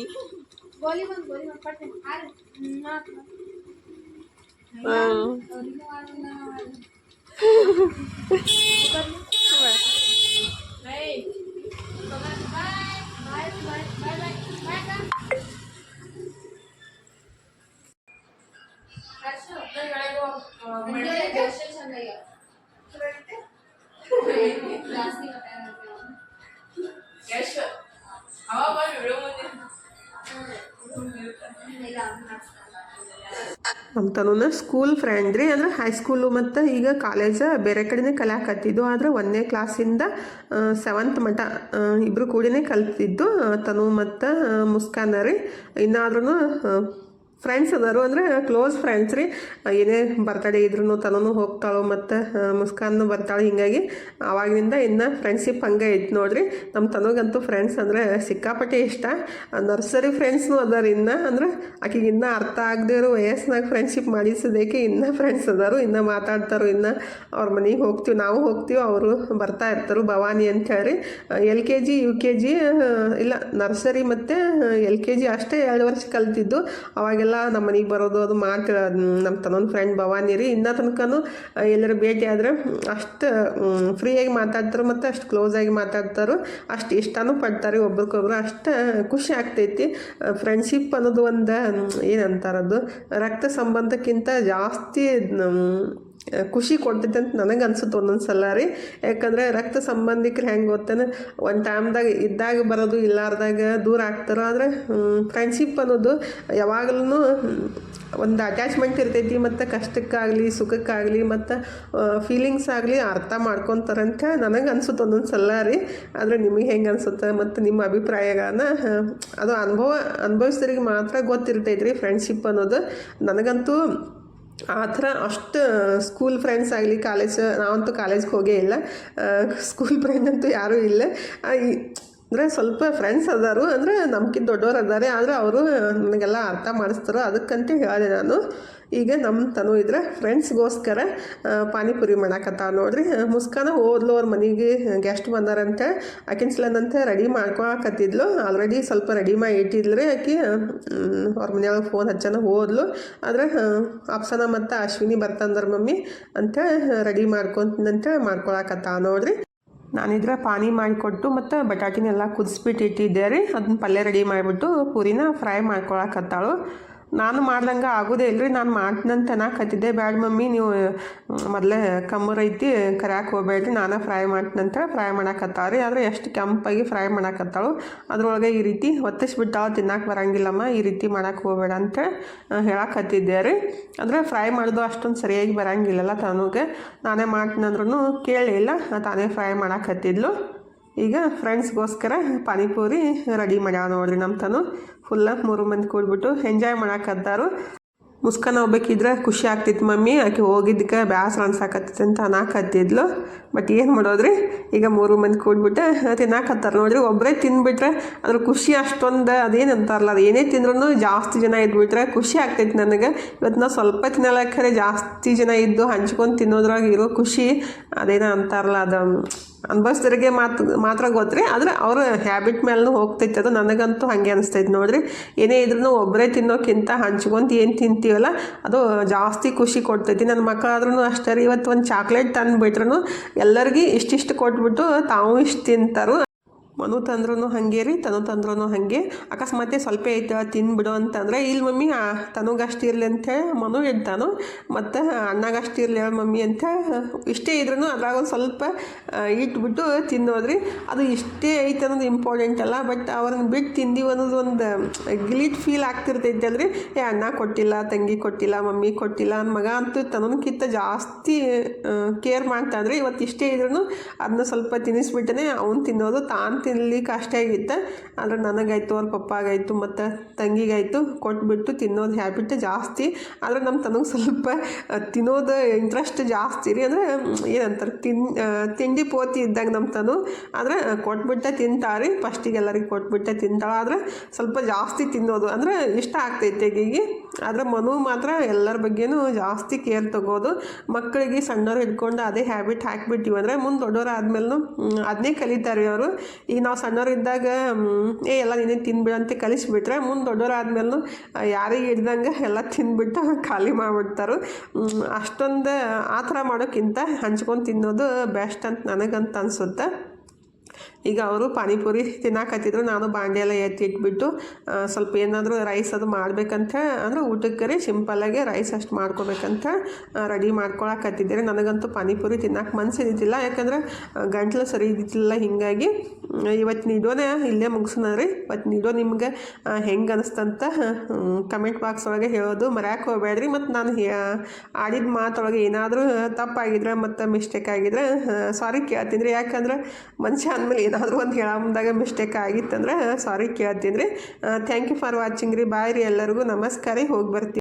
ನಮ್ಮ ತನೂನ ಸ್ಕೂಲ್ ಫ್ರೆಂಡ್ ರೀ. ಅಂದ್ರೆ ಹೈಸ್ಕೂಲು ಮತ್ತು ಈಗ ಕಾಲೇಜ್ ಬೇರೆ ಕಡೆನೇ ಕಲಿಯಾಕತ್ತಿದ್ದು ಆದ್ರೆ ಒಂದನೇ ಕ್ಲಾಸಿಂದ ಸೆವೆಂತ್ ಮಠ ಇಬ್ಬರು ಕೂಡಿನೇ ಕಲ್ತಿದ್ದು. ತನು ಮತ್ತು ಮುಸ್ಕಾನ ರೀ. ಇನ್ನಾದ್ರೂ ಫ್ರೆಂಡ್ಸ್ ಅದಾರು ಅಂದರೆ ಕ್ಲೋಸ್ ಫ್ರೆಂಡ್ಸ್ ರೀ. ಏನೇ ಬರ್ತಡೇ ಇದ್ರೂ ತನೂ ಹೋಗ್ತಾಳೋ ಮತ್ತು ಮುಸ್ಕಾನ್ನು ಬರ್ತಾಳೆ ಹಿಂಗಾಗಿ ಆವಾಗಿನಿಂದ ಇನ್ನು ಫ್ರೆಂಡ್ಶಿಪ್ ಹಂಗೆ ಇತ್ತು ನೋಡ್ರಿ. ನಮ್ಮ ತನಗಂತೂ ಫ್ರೆಂಡ್ಸ್ ಅಂದರೆ ಸಿಕ್ಕಾಪಟ್ಟೆ ಇಷ್ಟ. ನರ್ಸರಿ ಫ್ರೆಂಡ್ಸ್ನು ಅದಾರ ಇನ್ನು ಅಂದ್ರೆ ಆಕೆಗೆ ಇನ್ನೂ ಅರ್ಥ ಆಗದೇ ಇರೋ ವಯಸ್ಸಿನಾಗ ಫ್ರೆಂಡ್ಶಿಪ್ ಮಾಡಿಸೋದಕ್ಕೆ ಇನ್ನೂ ಫ್ರೆಂಡ್ಸ್ ಅದಾರು, ಇನ್ನೂ ಮಾತಾಡ್ತಾರೋ, ಇನ್ನು ಅವ್ರ ಮನೆಗೆ ಹೋಗ್ತೀವಿ, ನಾವು ಹೋಗ್ತೀವಿ, ಅವರು ಬರ್ತಾ ಇರ್ತಾರೆ ಭವಾನಿ ಅಂತ ಹೇಳಿ L K G, U K G ಇಲ್ಲ ನರ್ಸರಿ ಮತ್ತು ಎಲ್ ಕೆ ಜಿ ಅಷ್ಟೇ ಎರಡು ವರ್ಷ ಕಲ್ತಿದ್ದು. ಅವಾಗೆಲ್ಲ ನಮ್ಮ ಮನೆಗೆ ಬರೋದು, ಅದು ನಮ್ಮ ತನ್ನೊಂದು ಫ್ರೆಂಡ್ ಭವಾನಿ ರೀ. ಇನ್ನೂ ತನಕನೂ ಎಲ್ಲರ ಭೇಟಿ ಆದರೆ ಅಷ್ಟು ಫ್ರೀಯಾಗಿ ಮಾತಾಡ್ತಾರೆ ಮತ್ತು ಅಷ್ಟು ಕ್ಲೋಸಾಗಿ ಮಾತಾಡ್ತಾರೋ. ಅಷ್ಟು ಇಷ್ಟನೂ ಪಡ್ತಾರೆ ಒಬ್ರಿಗೊಬ್ರು. ಅಷ್ಟು ಖುಷಿ ಆಗ್ತೈತಿ. ಫ್ರೆಂಡ್ಶಿಪ್ ಅನ್ನೋದು ಒಂದು ಏನಂತಾರದು, ರಕ್ತ ಸಂಬಂಧಕ್ಕಿಂತ ಜಾಸ್ತಿ ಖುಷಿ ಕೊಡ್ತೈತೆ ಅಂತ ನನಗೆ ಅನ್ಸುತ್ತೆ ಒಂದೊಂದು ಸಲ ರೀ. ಯಾಕಂದರೆ ರಕ್ತ ಸಂಬಂಧಿಕರು ಹೆಂಗೆ ಗೊತ್ತೇನೆ? ಒಂದು ಟೈಮ್ದಾಗ ಇದ್ದಾಗ ಬರೋದು, ಇಲ್ಲಾರ್ದಾಗ ದೂರ ಆಗ್ತಾರೋ ಆದರೆ ಫ್ರೆಂಡ್ಶಿಪ್ ಅನ್ನೋದು ಯಾವಾಗಲೂ ಒಂದು ಅಟ್ಯಾಚ್ಮೆಂಟ್ ಇರ್ತೈತಿ ಮತ್ತು ಕಷ್ಟಕ್ಕಾಗಲಿ, ಸುಖಕ್ಕಾಗಲಿ ಮತ್ತು ಫೀಲಿಂಗ್ಸ್ ಆಗಲಿ ಅರ್ಥ ಮಾಡ್ಕೊತಾರಂತ ನನಗೆ ಅನ್ಸುತ್ತೆ ಒಂದೊಂದು ಸಲ ರೀ. ಆದರೆ ನಿಮಗೆ ಹೆಂಗೆ ಅನ್ಸುತ್ತೆ ಮತ್ತು ನಿಮ್ಮ ಅಭಿಪ್ರಾಯಗಳನ್ನ ಅದು ಅನುಭವ, ಅನುಭವಿಸಿದ್ರಿಗೆ ಮಾತ್ರ ಗೊತ್ತಿರ್ತೈತೆ ರೀ ಫ್ರೆಂಡ್ಶಿಪ್ ಅನ್ನೋದು. ನನಗಂತೂ ಆ ಥರ ಅಷ್ಟು ಸ್ಕೂಲ್ ಫ್ರೆಂಡ್ಸ್ ಆಗಲಿ ಕಾಲೇಜ್ ನಾವಂತೂ ಕಾಲೇಜ್ಗೆ ಹೋಗೇ ಇಲ್ಲ. ಸ್ಕೂಲ್ ಫ್ರೆಂಡ್ ಅಂತೂ ಯಾರೂ ಇಲ್ಲ. ಅಂದರೆ ಸ್ವಲ್ಪ ಫ್ರೆಂಡ್ಸ್ ಅದಾರು, ಅಂದರೆ ನಮ್ಗಿಂತ ದೊಡ್ಡವ್ರು ಅದಾರೆ ಆದರೆ ಅವರು ನನಗೆಲ್ಲ ಅರ್ಥ ಮಾಡಿಸ್ತಾರೋ ಅದಕ್ಕಂತ ಹೇಳಿದೆ ನಾನು. ಈಗ ನಮ್ಮ ತನು ಇದ್ರೆ ಫ್ರೆಂಡ್ಸ್ಗೋಸ್ಕರ ಪಾನಿಪುರಿ ಮಾಡಾಕತ್ತ ನೋಡ್ರಿ. ಮುಸ್ಕಾನ ಹೋದ್ಲು ಅವ್ರ ಮನೆಗೆ ಗೆಸ್ಟ್ ಬಂದಾರಂತೆ. ಆಕಿನ ಸಲನಂತೆ ರೆಡಿ ಮಾಡ್ಕೊಳಕತ್ತಿದ್ಲು. ಆಲ್ರೆಡಿ ಸ್ವಲ್ಪ ರೆಡಿ ಮಾಡಿ ಇಟ್ಟಿದ್ಲು ರೀ ಆಕಿ. ಅವ್ರ ಮನೆಯೊಳಗೆ ಫೋನ್ ಹಚ್ಚನ ಹೋದ್ಲು. ಆದರೆ ಅಪ್ಸನ ಮತ್ತು ಅಶ್ವಿನಿ ಬರ್ತಂದ್ರ ಮಮ್ಮಿ ಅಂತ ರೆಡಿ ಮಾಡ್ಕೊಂತಂತ ಮಾಡ್ಕೊಳಕತ್ತ ನೋಡ್ರಿ. ನಾನಿದ್ರೆ ಪಾನಿ ಮಾಡಿಕೊಟ್ಟು ಮತ್ತು ಬಟಾಟಿನೆಲ್ಲ ಕುದಿಸ್ಬಿಟ್ಟು ಇಟ್ಟಿದ್ದೆ ರೀ. ಅದನ್ನ ಪಲ್ಯ ರೆಡಿ ಮಾಡಿಬಿಟ್ಟು ಪೂರಿನ ಫ್ರೈ ಮಾಡ್ಕೊಳಕತ್ತಾಳು ನಾನು ಮಾಡ್ದಂಗೆ ಆಗೋದೇ ಇಲ್ಲ ರೀ ನಾನು ಮಾಡ್ತೀನಂತ ಅನ್ನಕತ್ತಿದ್ದೆ ಬ್ಯಾಡ ಮಮ್ಮಿ, ನೀವು ಮೊದಲೇ ಕಮ್ಮರೈತಿ ಕರ್ಯಾಕೆ ಹೋಗ್ಬೇಡ್ರಿ. ನಾನು ಫ್ರೈ ಮಾಡ್ತೀನಂತ ಫ್ರೈ ಮಾಡಕತ್ತಾಳ ರೀ ಆದರೆ ಎಷ್ಟು ಕೆಂಪಾಗಿ ಫ್ರೈ ಮಾಡಕತ್ತಾಳು. ಅದ್ರೊಳಗೆ ಈ ರೀತಿ ಹೊತ್ತಿಸ್ಬಿಟ್ಟಾಳ ತಿನ್ನಕ್ಕೆ ಬರಂಗಿಲ್ಲಮ್ಮ, ಈ ರೀತಿ ಮಾಡಕ್ಕೆ ಹೋಗ್ಬೇಡ ಅಂತ ಹೇಳಕತ್ತಿದ್ದೆ ರೀ ಅಂದರೆ ಫ್ರೈ ಮಾಡೋದು ಅಷ್ಟೊಂದು ಸರಿಯಾಗಿ ಬರಂಗಿಲ್ಲಲ್ಲ ತನಗೆ. ನಾನೇ ಮಾಡ್ತೀನಂದ್ರೂ ಕೇಳಲಿಲ್ಲ ತಾನೇ ಫ್ರೈ ಮಾಡಕತ್ತಿದ್ಲು. ಈಗ ಫ್ರೆಂಡ್ಸ್ಗೋಸ್ಕರ ಪಾನಿಪೂರಿ ರೆಡಿ ಮಾಡ್ಯಾವ ನೋಡ್ರಿ ನಮ್ಮ ತನು ಫುಲ್ಲ ಮೂರು ಮಂದಿ ಕೂಡ್ಬಿಟ್ಟು ಎಂಜಾಯ್ ಮಾಡಕತ್ತಾರು ಮುಸ್ಕನ ಹೋಗ್ಬೇಕಿದ್ರೆ ಖುಷಿ ಆಗ್ತಿತ್ತು ಮಮ್ಮಿ. ಆಕೆ ಹೋಗಿದ್ದಕ್ಕೆ ಬೇಸರ ಅನ್ಸಾಕತ್ತೈತೆ ಅಂತ ಅನ್ನಕತ್ತಿದ್ಲು ಬಟ್ ಏನು ಮಾಡೋದ್ರಿ? ಈಗ ಮೂರು ಮಂದಿ ಕೂಡ್ಬಿಟ್ಟು ತಿನ್ನಾಕತ್ತಾರ ನೋಡ್ರಿ ಒಬ್ಬರೇ ತಿಂದ್ಬಿಟ್ರೆ ಅದ್ರ ಖುಷಿ ಅಷ್ಟೊಂದು ಅದೇನು ಅಂತಾರಲ್ಲ, ಅದು ಏನೇ ತಿಂದ್ರೂ ಜಾಸ್ತಿ ಜನ ಇದ್ಬಿಟ್ರೆ ಖುಷಿ ಆಗ್ತೈತಿ ನನಗೆ. ಇವತ್ತು ನಾವು ಸ್ವಲ್ಪ ತಿನ್ನಲ್ಲ ಖರೆ ಜಾಸ್ತಿ ಜನ ಇದ್ದು ಹಂಚ್ಕೊಂಡು ತಿನ್ನೋದ್ರಾಗ ಇರೋ ಖುಷಿ ಅದೇನೋ ಅಂತಾರಲ್ಲ ಅದು ಅನ್ಭವಿಸಿದ್ರಿಗೆ ಮಾತು, ಮಾತ್ರ ಗೊತ್ತ್ರಿ, ಆದರೆ ಅವ್ರ ಹ್ಯಾಬಿಟ್ ಮೇಲೂ ಹೋಗ್ತೈತೆ. ಅದು ನನಗಂತೂ ಹಾಗೆ ಅನಿಸ್ತೈತೆ ನೋಡ್ರಿ. ಏನೇ ಇದ್ರೂ ಒಬ್ಬರೇ ತಿನ್ನೋಕ್ಕಿಂತ ಹಂಚ್ಕೊಂತ ಏನು ತಿಂತೀವಲ್ಲ, ಅದು ಜಾಸ್ತಿ ಖುಷಿ ಕೊಡ್ತೈತಿ. ನನ್ನ ಮಕ್ಕಳಾದ್ರೂ ಅಷ್ಟೇ ರೀ, ಇವತ್ತು ಒಂದು ಚಾಕ್ಲೇಟ್ ತಂದುಬಿಟ್ರು ಎಲ್ಲರಿಗೂ ಇಷ್ಟಿಷ್ಟು ಕೊಟ್ಬಿಟ್ಟು ತಾವು ಇಷ್ಟು ತಿಂತಾರು. ಮನು ತಂದ್ರೂ ಹಾಗೆ ರೀ, ತನು ತಂದ್ರೂ ಹಾಗೆ. ಅಕಸ್ಮಾತೆ ಸ್ವಲ್ಪ ಐತೆ, ತಿನ್ಬಿಡು ಅಂತಂದ್ರೆ ಇಲ್ಲಿ ಮಮ್ಮಿ ತನಗಷ್ಟು ಇರಲಿ ಅಂತೇಳಿ ಮನು ಇಡ್ತಾನು ಮತ್ತು ಅಣ್ಣಗಷ್ಟು ಇರಲಿ ಮಮ್ಮಿ ಅಂತ ಇಷ್ಟೇ ಇದ್ರೂ ಅದ್ರಾಗ ಒಂದು ಸ್ವಲ್ಪ ಇಟ್ಬಿಟ್ಟು ತಿನ್ನೋದ್ರಿ. ಅದು ಇಷ್ಟೇ ಐತೆ ಅನ್ನೋದು ಇಂಪಾರ್ಟೆಂಟ್ ಅಲ್ಲ ಬಟ್ ಅವ್ರನ್ನ ಬಿಟ್ಟು ತಿಂದೀವಿ ಅನ್ನೋದು ಒಂದು ಗಿಲೀಟ್ ಫೀಲ್ ಆಗ್ತಿರ್ತೈತೆ ಅಲ್ರಿ. ಏ, ಅಣ್ಣ ಕೊಟ್ಟಿಲ್ಲ, ತಂಗಿ ಕೊಟ್ಟಿಲ್ಲ, ಮಮ್ಮಿ ಕೊಟ್ಟಿಲ್ಲ ನನ್ನ ಮಗ ಅಂತೂ ತನಕಿಂತ ಜಾಸ್ತಿ ಕೇರ್ ಮಾಡ್ತಾನ್ರಿ. ಇವತ್ತು ಇಷ್ಟೇ ಇದ್ರೂ ಅದನ್ನ ಸ್ವಲ್ಪ ತಿನ್ನಿಸ್ಬಿಟ್ಟನೆ ಅವ್ನು ತಿನ್ನೋದು ತಾನು ತಿನ್ಲಿಕ್ಕೆ ಅಷ್ಟೇ ಆಗಿತ್ತು ಆದರೆ ನನಗಾಯ್ತು, ಅವ್ರ ಪಪ್ಪಾಗಾಯಿತು, ಮತ್ತು ತಂಗಿಗಾಯಿತು, ಕೊಟ್ಬಿಟ್ಟು ತಿನ್ನೋದು ಹ್ಯಾಬಿಟ್ ಜಾಸ್ತಿ. ಆದರೆ ನಮ್ಮ ತನಗೆ ಸ್ವಲ್ಪ ತಿನ್ನೋದು ಇಂಟ್ರೆಸ್ಟ್ ಜಾಸ್ತಿ ರೀ. ಅಂದರೆ ಏನಂತಾರೆ, ತಿನ್ ತಿಂಡಿ ಪೋತಿ ಇದ್ದಾಗ ನಮ್ಮ ತನು. ಆದರೆ ಕೊಟ್ಬಿಟ್ಟೆ ತಿಂತಾರೆ ಫಸ್ಟಿಗೆ ಎಲ್ಲರಿಗೆ ಕೊಟ್ಬಿಟ್ಟೆ ತಿಂತಾಳೆ. ಆದರೆ ಸ್ವಲ್ಪ ಜಾಸ್ತಿ ತಿನ್ನೋದು. ಅಂದರೆ ಇಷ್ಟ ಆಗ್ತೈತೆ ಗೀಗಿ ಆದರೆ ಮನು ಮಾತ್ರ ಎಲ್ಲರ ಬಗ್ಗೆನೂ ಜಾಸ್ತಿ ಕೇರ್ ತಗೋದು. ಮಕ್ಕಳಿಗೆ ಸಣ್ಣವ್ರು ಹಿಡ್ಕೊಂಡು ಅದೇ ಹ್ಯಾಬಿಟ್ ಹಾಕಿಬಿಟ್ಟಿವಿ. ಅಂದರೆ ಮುಂದೆ ದೊಡ್ಡವರು ಆದಮೇಲೂ ಅದನ್ನೇ ಕಲಿತಾರೆ ಅವರು. ಈಗ ನಾವು ಸಣ್ಣವ್ರು ಇದ್ದಾಗ ಏ, ಎಲ್ಲ ನೀನೇ ತಿನ್ಬಿಡು ಅಂತ ಕಲಿಸ್ಬಿಟ್ರೆ, ಮುಂದೆ ದೊಡ್ಡವ್ರು ಆದ್ಮೇಲೂ ಯಾರಿಗೆ ಹಿಡ್ದಂಗೆ ಎಲ್ಲ ತಿಂದ್ಬಿಟ್ಟು [LAUGHS] ಖಾಲಿ ಮಾಡಿಬಿಡ್ತಾರೆ. ಅಷ್ಟೊಂದು, ಆ ಥರ ಮಾಡೋಕ್ಕಿಂತ ಹಂಚ್ಕೊಂಡು ತಿನ್ನೋದು ಬೆಸ್ಟ್ ಅಂತ ನನಗಂತ ಅನಿಸುತ್ತೆ. ಈಗ ಅವರು ಪಾನಿಪುರಿ ತಿನ್ನಾಕತ್ತಿದ್ರು. ನಾನು ಬಾಂಡೆ ಎಲ್ಲ ಎತ್ತಿ ಇಟ್ಬಿಟ್ಟು ಸ್ವಲ್ಪ ಏನಾದರೂ ರೈಸ್ ಅದು ಮಾಡ್ಬೇಕಂತ, ಅಂದರೆ ಊಟಕ್ಕೆ ರೀ ಸಿಂಪಲ್ಲಾಗಿ ರೈಸ್ ಅಷ್ಟು ಮಾಡ್ಕೋಬೇಕಂತ ರೆಡಿ ಮಾಡ್ಕೊಳಕತ್ತಿದ್ದೀರಿ ನನಗಂತೂ ಪಾನಿಪುರಿ ತಿನ್ನಕ್ಕೆ ಮನಸ್ಸಿದ್ದಿಲ್ಲ ಯಾಕಂದ್ರೆ ಗಂಟ್ಲು ಸರಿ ಇದ್ದಿದ್ದಿಲ್ಲ. ಹೀಗಾಗಿ ಇವತ್ತು ನೀಡೋನೆ ಇಲ್ಲೇ ಮುಗಿಸೋಣ ರೀ. ಇವತ್ತು ನೀಡೋ ನಿಮ್ಗೆ ಹೆಂಗೆ ಅನಿಸ್ತಂತ ಕಮೆಂಟ್ ಬಾಕ್ಸ್ ಒಳಗೆ ಹೇಳೋದು ಮರ್ಯಾಕೆ ಹೋಗ್ಬೇಡ್ರಿ. ಮತ್ತು ನಾನು ಆಡಿದ ಮಾತೊಳಗೆ ಏನಾದರೂ ತಪ್ಪಾಗಿದ್ರೆ ಮತ್ತು ಮಿಸ್ಟೇಕ್ ಆಗಿದ್ರೆ ಸಾರಿ ಕೇಳ್ತೀನಿ ರೀ. ಯಾಕಂದ್ರೆ ಮನುಷ್ಯ ಅಂದಮೇಲೆ ಏನಾದರೂ ಒಂದು ಮುಂದಾಗ ಮಿಸ್ಟೇಕ್ ಆಗಿತ್ತಂದ್ರೆ ಸಾರಿ ಕೇಳ್ತೀನಿ ರೀ. ಥ್ಯಾಂಕ್ ಯು ಫಾರ್ ವಾಚಿಂಗ್ ರೀ. ಬಾಯ್ ರೀ ಎಲ್ಲರಿಗೂ. ನಮಸ್ಕಾರ ಹೋಗಿ ಬರ್ತೀನಿ